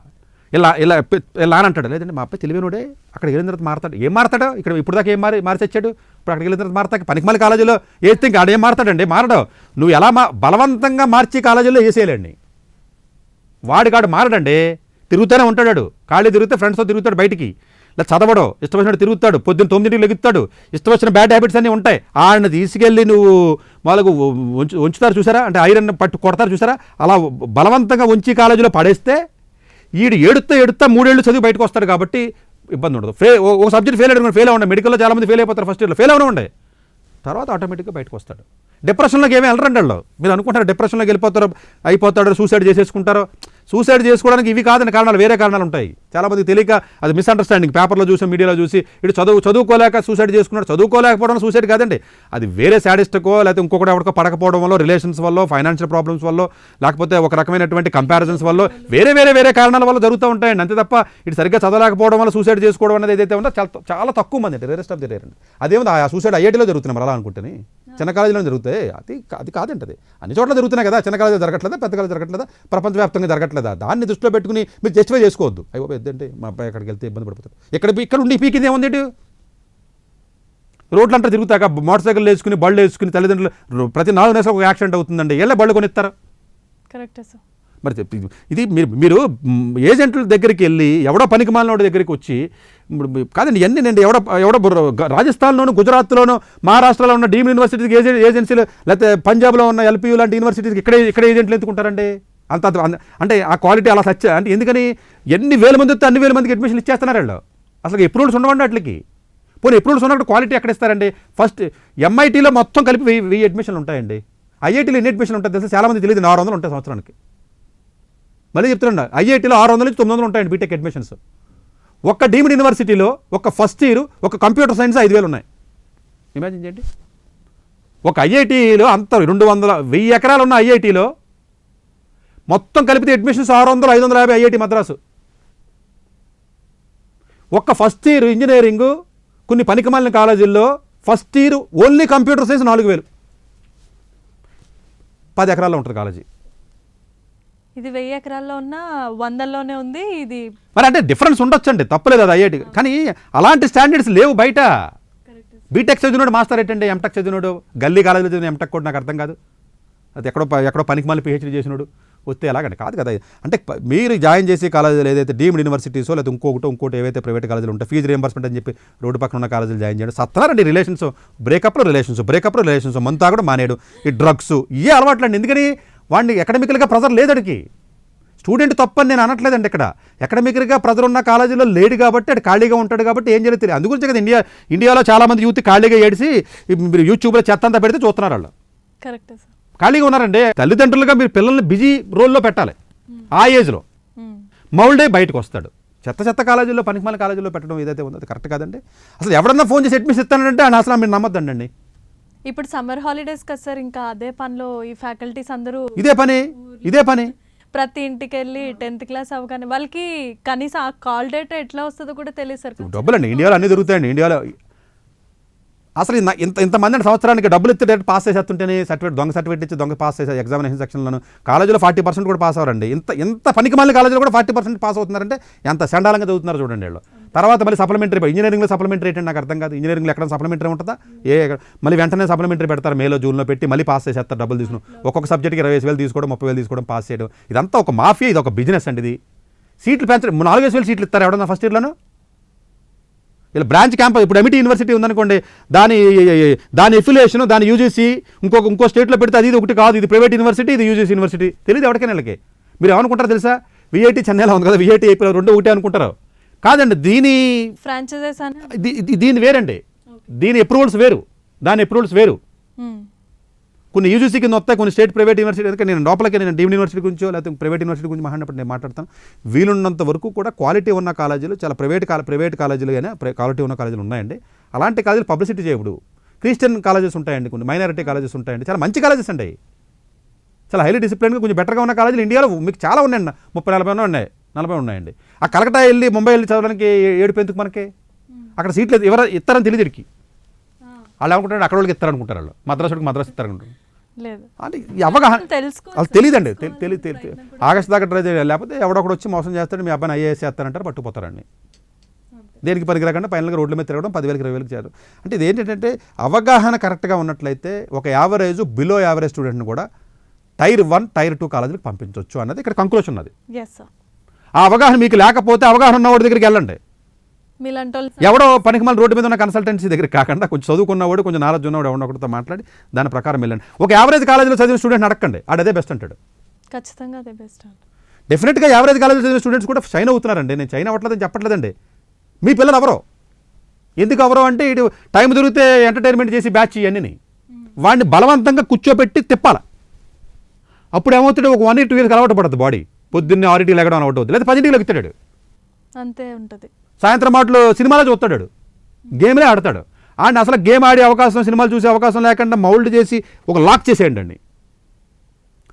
ఇలా ఇలా ఇలా అని అంటాడు. లేదండి మా అబ్బాయి తెలివినోడే అక్కడికి వెళ్ళిన తర్వాత మారతాడు. ఏం మారతాడు? ఇక్కడ ఇప్పుడు దాకా ఏం మారి మారి తెచ్చాడు ఇప్పుడు అక్కడికి వెళ్ళిన తర్వాత మారతాకి పనికిమల్లి కాలేజీలో వేస్తే ఇంకా ఆడేం మారతాడండి? మారడు. నువ్వు ఎలా మా బలవంతంగా మార్చి కాలేజీలో వేసేయాలండి. వాడికాడు మారడండి. తిరుగుతూనే ఉంటాడు ఖాళీ తిరిగితే ఫ్రెండ్స్తో తిరుగుతాడు బయటికి. ఇలా చదవడం. ఇష్టం వచ్చినట్టు తిరుగుతాడు. పొద్దున్న తొమ్మిదింటికి లెగుతాడు. ఇష్టం వచ్చిన బ్యాడ్ హ్యాబిట్స్ అన్నీ ఉంటాయి. ఆయన తీసుకెళ్ళి నువ్వు వాళ్ళకు ఉంచు ఉంచుతారు చూసారా? అంటే ఐరన్ పట్టు కొడతారు చూసారా? అలా బలవంతంగా ఉంచి కాలేజీలో పడేస్తే వీడు ఏడుతా ఏడుతా మూడేళ్ళు చదివి బయటకు వస్తాడు కాబట్టి ఇబ్బంది ఉండదు. ఫే ఒక సబ్జెక్ట్ ఫెయిల్ అయ్యాడు ఫెయిల్ అవ్వండి. మెడికల్లో చాలామంది ఫెయిల్ అయిపోతారు ఫస్ట్ ఇయర్లో. ఫెయిల్ అవ్వడం తర్వాత ఆటోమేటిక్గా బయటకు వస్తాడు. డిప్రెషన్లోకి ఏమీ వెళ్ళరండి వాళ్ళు. మీరు అనుకుంటారు డిప్రెషన్లోకి వెళ్ళిపోతారు అయిపోతాడు సూసైడ్ చేసేసుకుంటారు? సూసైడ్ చేసుకోవడానికి ఇవి కాదని కారణాలు వేరే కారణాలు ఉంటాయి. చాలామంది తెలియక అది మిస్అండర్స్టాండింగ్ పేపర్లో చూసి మీడియాలో చూసి ఇటు చదువు చదువుకోలేక సూసైడ్ చేసుకున్నాడు. చదువుకోలేకపోవడం సూసైడ్ కాదండి. అది వేరే శాడిస్ట్కో లేకపోతే ఇంకొకటి ఎవరికో పడకపోవడం వల్ల రిలేషన్స్ వల్ల ఫైనాన్షియల్ ప్రాబ్లమ్స్ వల్ల లేకపోతే ఒక రకమైనటువంటి కంపారిజన్స్ వల్ల వేరే వేరే వేరే కారణాల వల్ల జరుగుతూ ఉంటాయండి. అంతే తప్ప ఇటు సరిగ్గా చదవలేకపోవడం వల్ల సూసైడ్ చేసుకోవడం అనేది ఏదైతే ఉందో చాలా చాలా తక్కువ మంది అంటే రేరెస్ట్ ఆఫ్ ది రేర్ అండి. అదేమో ఆ సూసైడ్ ఐఐటీలో జరుగుతున్నాం మరి అలా అనుకుంటేనే. చిన్న కాలేజీలో జరుగుతాయి. అది అది కాదండి అది అన్ని చోట్ల జరుగుతున్నాయి కదా. చిన్న కాలేజీ జరగట్లేదా? పెద్ద కాలేజీ జరగట్లేదా? ప్రపంచవ్యాప్తంగా జరగట్లేదా? దాన్ని దృష్టిలో పెట్టుకుని మీరు జస్టిఫై చేసుకోవద్దు. అయ్యో ఏంటంటే మా అబ్బాయి అక్కడికి వెళ్తే ఇబ్బంది పడిపోతాడు. ఇక్కడ ఇక్కడ ఉండి పీకింది ఏముంది? రోడ్లు అంతా తిరుగుతాక మోటార్ సైకిల్ వేసుకుని బళ్ళు వేసుకుని తల్లిదండ్రులు ప్రతి నాలుగు నెలలకు ఒక యాక్సిడెంట్ అవుతుందండి. ఎలా బళ్ళు కొనిస్తారు? కరెక్టే సార్. మరి ఇది మీరు మీరు ఏజెంట్ల దగ్గరికి వెళ్ళి ఎవడో పనికి మాలినోడి దగ్గరికి వచ్చి కాదండి ఇవన్నీ నేను ఎవడో ఎవడ బుర్ర- రాజస్థాన్లోను గుజరాత్లోను మహారాష్ట్రలో ఉన్న డీమ్ యూనివర్సిటీకి ఏజెన్సీలు లేకపోతే పంజాబ్లో ఉన్న ఎల్పీయూ లాంటి యూనివర్సిటీకి ఇక్కడే ఇక్కడ ఏజెంట్లు ఎందుకుంటారండి? అంత అంటే ఆ క్వాలిటీ అలా సచ్చ అంటే ఎందుకని ఎన్ని వేల మంది వస్తే అన్ని వేల మందికి అడ్మిషన్ ఇచ్చేస్తున్నారు వాళ్ళు? అసలు ఎప్రూవల్స్ ఉండవండి వాటికి. పోనీ ఎప్రూవల్స్ ఉన్నప్పుడు క్వాలిటీ ఎక్కడ ఇస్తారండి? ఫస్ట్ ఎంఐటీలో మొత్తం కలిపి వెయ్యి వెయ్యి అడ్మిషన్లు ఉంటాయండి. ఐఐటీలో ఎన్ని అడ్మిషన్లు ఉంటాయి చాలా చాలామంది తెలియదు ఆరు వందలు ఉంటాయి సంవత్సరానికి. మళ్ళీ చెప్తున్నాను ఐఐటీలో ఆరు వందల నుంచి తొమ్మిది వందలు ఉంటాయండి బీటెక్ అడ్మిషన్స్. ఒక్క డీమ్డ్ యూనివర్సిటీలో ఒక ఫస్ట్ ఇయర్ ఒక కంప్యూటర్ సైన్స్ ఐదు వేలు ఉన్నాయి. ఇమాజిన్ చేయండి. ఒక ఐఐటీలో అంత రెండు వందల వెయ్యి ఎకరాలు ఉన్న ఐఐటీలో మొత్తం కలిపితే అడ్మిషన్స్ ఆరు వందలు ఐదు వందల యాభై ఐఐటి మద్రాసు. ఒక్క ఫస్ట్ ఇయర్ ఇంజనీరింగ్ కొన్ని పనికిమాలిన కాలేజీల్లో first year only computer science నాలుగు వేలు. పది ఎకరాల్లో ఉంటుంది కాలేజీ. ఇది వెయ్యి ఎకరాల్లో ఉన్న వందల్లోనే ఉంది ఇది మరి అంటే డిఫరెన్స్ ఉండొచ్చండి తప్పలేదు అది ఐఐటి కానీ అలాంటి స్టాండర్డ్స్ లేవు బయట. బీటెక్ చదివినోడు మాస్టర్ ఏంటండి ఎంటెక్ చదివినోడు? గల్లీ కాలేజీలో చదివిన ఎంటెక్ కూడా నాకు అర్థం కాదు. అది ఎక్కడో ఎక్కడో పనికి మళ్ళీ పిహెచ్డీ చేసినోడు వస్తే ఎలాగండి? కాదు కదా. అంటే మీరు జాయిన్ చేసే కాలేజీలు ఏదైతే డీమ్డ్ యూనివర్సిటీసో లేదా ఇంకొకటి ఇంకోటి ఏవైతే ప్రైవేట్ కాలేజీలు ఉంటాయి ఫీజు రియంబర్స్మెంట్ అని చెప్పి రోడ్డు పక్కన ఉన్న కాలేజీలు జాయిన్ చేయడం. సత్తారండి రిలేషన్స్ బ్రేకప్లో రిలేషన్స్ బ్రేకప్లో రిలేషన్స్ మంతా కూడా మానేయడు. ఈ డ్రగ్స్ ఇవే అలవాట్లండి. ఎందుకని? వాడిని ఎకడమికల్గా ప్రెజర్ లేదడికి. స్టూడెంట్ తప్పని నేను అనట్లేదండి ఇక్కడ. ఎకడమిక్గా ప్రెజర్ ఉన్న కాలేజీలో లేడు కాబట్టి అటు ఖాళీగా ఉంటాడు కాబట్టి ఏం జరుగుతుంది? అందుగురించి కదా ఇండియా ఇండియాలో చాలామంది యూత్ ఖాళీగా ఏడిసి మీరు యూట్యూబ్లో చెత్త అంతా పెడితే చూస్తున్నారు వాళ్ళు. కరెక్టే ఖాళీగా ఉన్నారండి. తల్లిదండ్రులుగా మీరు పిల్లల్ని బిజీ రోల్లో పెట్టాలి. ఆ ఏజ్లో. మౌల్డే బయటకు వస్తాడు. చెత్త చెత్త కాలేజీలో పనికిమాల కాలేజీలో పెట్టడం ఏదైతే ఉందో అది కరెక్ట్ కాదండి. అసలు ఎవడన్నా ఫోన్ చేసి అడ్మిషన్ ఇస్తానంటే ఆయన అసలు మీరు నమ్మద్దండి ఇప్పుడు సమ్మర్ హాలిడేస్ కదా సార్ ఇంకా అదే పనిలో ఈ ఫ్యాకల్టీస్ అందరూ ఇదే పని ఇదే పని. ప్రతి ఇంటికి వెళ్ళి టెన్త్ క్లాస్ అవగానే వాళ్ళకి కనీసం ఆ కాల్ డేటా ఎట్లా వస్తుందో కూడా తెలియదు సార్ డబ్బులండి ఇండియాలో అన్నీ దొరుకుతాయండి ఇండియాలో. అసలు ఇంత ఇంతమంది అంటే సంవత్సరానికి డబ్బులు ఇస్తే డైరెక్ట్ పాస్ చేసేస్తుంటేనే సర్టిఫికేట్ దొంగ సర్టిఫికేట్ ఇచ్చి దొంగ పాస్ చేసే ఎగ్జామినేషన్ సెక్షన్లను కాలేజీలో ఫార్టీ పర్సెంట్ కూడా పాస్ అవ్వరండి. ఇంత ఇంత పనికి మళ్ళీ కాలేజీలో కూడా ఫార్టీ పర్సెంట్ పాస్ అవుతున్నారంటే ఎంత చండాలంగా చదువుతున్నారు చూడండి వీళ్ళు. తర్వాత మళ్ళీ సప్లిమెంటరీ ఇంజనీరింగ్లో సప్లిమెంటరీ ఏంటంటే నాకు అర్థం కాదు. ఇంజనీరింగ్లో ఎక్కడ సప్లిమెంటరీ ఉంటుందా? ఏ మళ్ళీ వెంటనే సప్లిమెంటరీ పెడతారు. మేలో జూన్లో పెట్టి మళ్ళీ పాస్ చేసేస్తారు డబ్బులు తీసుకుని. ఒక్కొక్క సబ్జెక్ట్కి ఇరవై వేలు తీసుకోవడం ముప్పై వేలు తీసుకోవడం పాస్ చేయడం. ఇదంతా ఒక మాఫియా ఇది ఒక బిజినెస్ అండి ఇది. సీట్లు పెంచడం నాలుగేసి వేలు సీట్లు ఇస్తారు ఎవడన్నా ఫస్ట్ ఇయర్లోనూ ఇలా బ్రాంచ్ క్యాంపస్ ఇప్పుడు ఎమిటీ యూనివర్సిటీ ఉందనుకోండి దాని దాని ఎఫిలియేషన్ దాని యూజీసీ ఇంకొక ఇంకో స్టేట్లో పెడితే అది ఇది ఒకటి కాదు. ఇది ప్రైవేట్ యూనివర్సిటీ ఇది యూజీసీ యూనివర్సిటీ తెలియదు ఎవరికైనా వీళ్ళకి. మీరు ఏమనుకుంటారు తెలుసా? విఐటి చెన్నైలో ఉంది కదా విఐటి ఏపీలో రెండు ఒకటే అనుకుంటారు. కాదండి దీని ఫ్రాంచైజెస్ దీని వేరండి. దీని అప్రూవల్స్ వేరు. దాని అప్రూవల్స్ వేరు. మ్మ్. కొన్ని యూజీసీ కింద వస్తాయి కొన్ని స్టేట్ ప్రైవేట్ యూనివర్సిటీ ఎందుకంటే నేను లోపలికి నేను డీమ్డ్ యూనివర్సిటీ గురించో లేకపోతే ప్రైవేట్ యూనివర్సిటీ గురించి మాట్లాడినప్పుడు నేను మాట్లాడతాను. వీలున్నంత వరకు కూడా క్వాలిటీ ఉన్న కాలేజీలు చాలా ప్రైవేట్ కాల ప్రైవేట్ కాలేజీలు కానీ క్వాలిటీ ఉన్న కాలేజీలు ఉన్నాయండి. అలాంటి కాలేజీలు పబ్లిసిటీ చేయడు క్రిస్టియన్ కాలేజెస్ ఉంటాయండి కొన్ని మైనారిటీ కాలేజెస్ ఉంటాయండి. చాలా మంచి కాలేజెస్ అండి. చాలా హైలీ డిసిప్లిన్గా కొంచెం బెటర్గా ఉన్న కాలేజీలు ఇండియాలో మీకు చాలా ఉన్నాయండి. ముప్పై నలభై ఉన్నాయి. నలభై ఉన్నాయండి. ఆ కలకటా వెళ్ళి ముంబై వెళ్ళి చదవడానికి ఏడుపు ఎందుకు మనకి? అక్కడ సీట్లు ఎవరు ఇస్తారని తెలియదు వీడికి. వాళ్ళు ఏమనుకుంటారు అక్కడ వాళ్ళకి ఇస్తారనుకుంటారు వాళ్ళు. మద్రాసుడికి మద్రాసు లేదు. అంటే అవగాహన వాళ్ళు తెలియదండి. తెలియదు ఆగస్ట్ దాకా ట్రై చేయాలి. లేకపోతే ఎవడొకడు వచ్చి మోసం చేస్తాడు మీ అబ్బాయిని ఐఏఎస్ చేస్తారంటారు పట్టుకుపోతారండి. దేనికి పనికి రాకుండా ఫైనల్గా రోడ్ల మీద తిరగడం పదివేలకి ఇరవై వేలకు చేరు అంటే ఇది ఏంటంటే అవగాహన కరెక్ట్గా ఉన్నట్లయితే ఒక యావరేజ్ బిలో యావరేజ్ స్టూడెంట్ని కూడా టైర్ వన్ టైర్ టూ కాలేజీలకు పంపించవచ్చు అన్నది ఇక్కడ కంక్లూషన్ ఉన్నది. ఆ అవగాహన మీకు లేకపోతే అవగాహన ఉన్నవాడి దగ్గరికి వెళ్ళండి. ఎవడో పనికి మళ్ళీ రోడ్డు మీద ఉన్న కన్సల్టెన్సీ దగ్గరికి కాకుండా కొంచెం చదువుకున్నవాడు కొంచెం నాలెడ్జ్ ఉన్నవాడు ఎవడో ఒకటితో మాట్లాడి దాని ప్రకారం వెళ్ళండి. ఒక యావరేజ్ కాలేజీలో చదివిన స్టూడెంట్ అడగండి అదే బెస్ట్ అంటాడు. ఖచ్చితంగా అదే బెస్ట్ డెఫినెట్గా యావరేజ్ కాలేజీలో చదివిన స్టూడెంట్స్ కూడా షైన్ అవుతున్నారండి. నేను చైన్ అవ్వట్లేదని చెప్పట్లేదండి. మీ పిల్లలు ఎవరో? ఎందుకు ఎవరో అంటే ఇటు టైం దొరికితే ఎంటర్టైన్మెంట్ చేసి బ్యాచ్ ఇవన్నీ వాడిని బలవంతంగా కూర్చోబెట్టి తిప్పాల. అప్పుడు ఏమవుతాడు? ఒక వన్ ఇయర్ టూ ఇయర్స్ అలవాటు పడుతుంది బాడీ పొద్దున్నే ఆరింటికి లెగడం అలవాటు అవుతుంది లేదా పదింటికి లెగుతాడు అంతే ఉంటుంది. సాయంత్రం మాటలు సినిమాలో చూస్తాడు. గేమ్లే ఆడతాడు. అండ్ అసలు గేమ్ ఆడే అవకాశం సినిమాలు చూసే అవకాశం లేకుండా మౌల్డ్ చేసి ఒక లాక్ చేసేయండి అండి.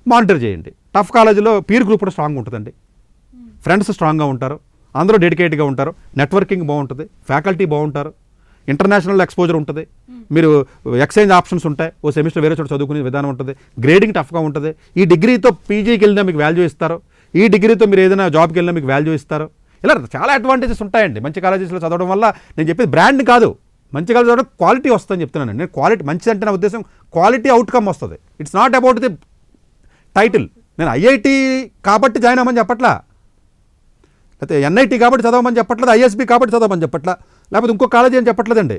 మానిటర్ చేయండి. టఫ్ కాలేజీలో పీర్ గ్రూప్ కూడా స్ట్రాంగ్ ఉంటుందండి. ఫ్రెండ్స్ స్ట్రాంగ్గా ఉంటారు. అందరూ డెడికేట్గా ఉంటారు. నెట్వర్కింగ్ బాగుంటుంది. ఫ్యాకల్టీ బాగుంటారు. ఇంటర్నేషనల్ ఎక్స్పోజర్ ఉంటుంది. మీరు ఎక్స్చేంజ్ ఆప్షన్స్ ఉంటాయి. ఓ సెమిస్టర్ వేరే చోట చదువుకునే విధానం ఉంటుంది. గ్రేడింగ్ టఫ్గా ఉంటుంది. ఈ డిగ్రీతో పీజీకి వెళ్ళినా మీకు వాల్యూ ఇస్తారు. ఈ డిగ్రీతో మీరు ఏదైనా జాబ్కి వెళ్ళినా మీకు వాల్యూ ఇస్తారు? ఇలా చాలా అడ్వాంటేజెస్ ఉంటాయండి. మంచి కాలేజెస్లో చదవడం వల్ల నేను చెప్పేది బ్రాండ్ కాదు. మంచి కాలేజ్ చదవడం క్వాలిటీ వస్తుందని చెప్తున్నాను నేను. క్వాలిటీ మంచిది అంటే నా ఉద్దేశం క్వాలిటీ అవుట్కమ్ వస్తుంది. It's not about the title నేను ఐఐటి కాబట్టి జాయిన్ అవ్వమని చెప్పట్లా? లేకపోతే ఎన్ఐటి కాబట్టి చదవమని చెప్పట్లేదు ఐఎస్బి కాబట్టి చదవమని చెప్పట్లా? లేకపోతే ఇంకో కాలేజీ అని చెప్పట్లేదండి?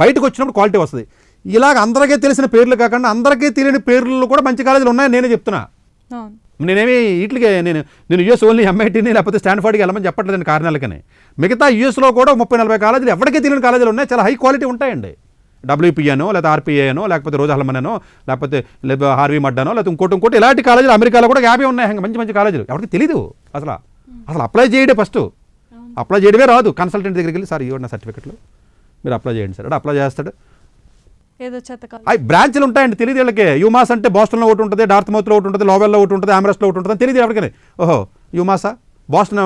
బయటకు వచ్చినప్పుడు క్వాలిటీ వస్తుంది. ఇలాగ అందరికీ తెలిసిన పేర్లు కాకుండా అందరికీ తెలియని పేర్లు కూడా మంచి కాలేజీలు ఉన్నాయని నేనే చెప్తున్నా. నేనేమి వీటికి నేను నేను యూఎస్ ఓన్లీ ఎంఐటీని లేకపోతే స్టాన్ఫర్డ్కి వెళ్ళమని చెప్పట్లేదండి కారణాలకని మిగతా యూఎస్లో కూడా ముప్పై నలభై కాలేజీలు ఎవరికీ తెలియని కాలేజీలు ఉన్నాయి చాలా హై క్వాలిటీ ఉంటాయండి. డబ్ల్యూపీఏనో లేదా ఆర్పీఏనో లేకపోతే రోజు హల్మనో లేకపోతే హార్వీ మడ్డానో లేకపోతే ఇంకోటి ఇంకోటి ఇలాంటి కాలేజీలు అమెరికాలో కూడా యాభై ఉన్నాయి మంచి మంచి కాలేజీలు. ఎవరికి తెలీదు అసలు. అసలు అప్లై చేయడే ఫస్ట్. అప్లై చేయడమే రాదు. కన్సల్టెంట్ దగ్గరికి వెళ్ళి సార్ ఇవ్వండి నా సర్టిఫికెట్లు. మీరు అప్లై చేయండి సార్. అప్లై చేస్తాడు. ఏదో చెత్త అవి బ్రాంచ్లు ఉంటాయండి తెలియదు వీళ్ళకి. యుమాస్ అంటే బాస్టన్లో ఒకటి ఉంటుంది డార్త్మౌత్లో ఒకటి ఉంటుంది లోవెల్లో ఒకటి ఉంటుంది ఆమ్రెస్ట్లో ఒకటి ఉంటుంది తెలియదు ఎవరికైనా. ఓహో యుమాసా బాస్టన్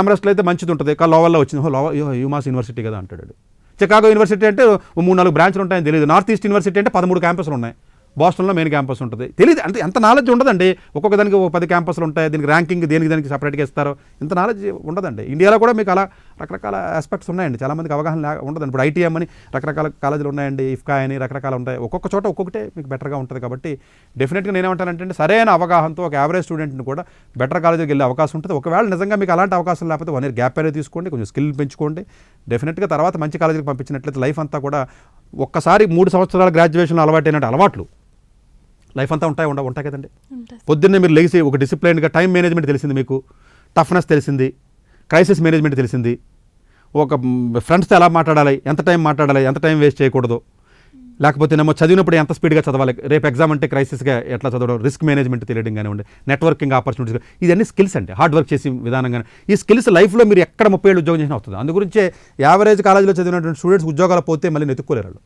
ఆమ్రెస్ట్లో అయితే మంచిది ఉంటుంది కానీ లోవెల్లో వచ్చింది. ఓహో లోవ యుమాస్ యూనివర్సిటీ కదా అంటాడు చికాగో యూనివర్సిటీ అంటే మూడు నాలుగు బ్రాంచ్లు ఉంటాయని తెలియదు నార్త్ ఈస్ట్ యూనివర్సిటీ అంటే పదమూడు క్యాంపస్లు ఉన్నాయి. బాస్టన్లో మెయిన్ క్యాంపస్ ఉంటుంది. తెలియదు అంటే ఎంత నాలెడ్జ్ ఉండదండి. ఒక్కొక్క దానికి ఒక పది క్యాంపస్లు ఉంటాయి దీనికి ర్యాంకింగ్ దేనికి దానికి సపరేట్గా ఇస్తారు ఇంత నాలెడ్జ్ ఉండదండి. ఇండియాలో కూడా మీకు అలా రకరకాల ఆస్పెక్ట్స్ ఉన్నాయండి. చాలామందికి అవగాహన లే ఉండదండి. ఇప్పుడు ఐటీఎం అని రకరకాల కాలేజీలు ఉన్నాయండి. ఇఫ్కా అని రకరకాల ఉంటాయి. ఒక్కొక్క చోట ఒక్కొక్కటే మీకు బెటర్గా ఉంటుంది కాబట్టి డెఫినెట్గా నేనేమంటానంటే సరైన అవగాహనతో ఒక యావరేజ్ స్టూడెంట్ని కూడా బెటర్ కాలేజీకి వెళ్ళే అవకాశం ఉంటుంది. ఒకవేళ నిజంగా మీకు అలాంటి అవకాశం లేకపోతే వన్ ఇయర్ గ్యాప్ అనేది తీసుకోండి. కొంచెం స్కిల్ పెంచుకోండి. డెఫినెట్గా తర్వాత మంచి కాలేజీకి పంపించినట్లయితే లైఫ్ అంతా కూడా ఒక్కసారి మూడు సంవత్సరాల గ్రాడ్యుయేషన్ అలవాటైనట్టు అలవాట్లు లైఫ్ అంతా ఉంటాయి ఉండ ఉంటాయి కదండి. పొద్దున్నే మీరు లేచి ఒక డిసిప్లైన్గా టైం మేనేజ్మెంట్ తెలిసింది మీకు. టఫ్నెస్ తెలిసింది. క్రైసిస్ మేనేజ్మెంట్ తెలిసింది. ఒక ఫ్రెండ్స్తో ఎలా మాట్లాడాలి ఎంత టైం మాట్లాడాలి ఎంత టైం వేస్ట్ చేయకూడదు. లేకపోతే నేమో చదివినప్పుడు ఎంత స్పీడ్గా చదవాలి. రేపు ఎగ్జామ్ అంటే క్రైసిస్గా ఎట్లా చదవడం రిస్క్ మేనేజ్మెంట్ తెలియడం కానివ్వండి నెట్వర్కింగ్ ఆపర్చునిటీస్ ఇదన్నీ స్కిల్స్ అండి. హార్డ్ వర్క్ చేసి విధానంగా. ఈ స్కిల్స్ లైఫ్లో మీరు ఎక్కడ ముప్పై ఏళ్ళు ఉద్యోగం చేసినా వస్తుంది. అందు గురించే యావరేజ్ కాలేజీలో చదివినటువంటి స్టూడెంట్స్ ఉద్యోగాలు పోతే మళ్ళీ నెతుక్కోలేరు వాళ్ళు.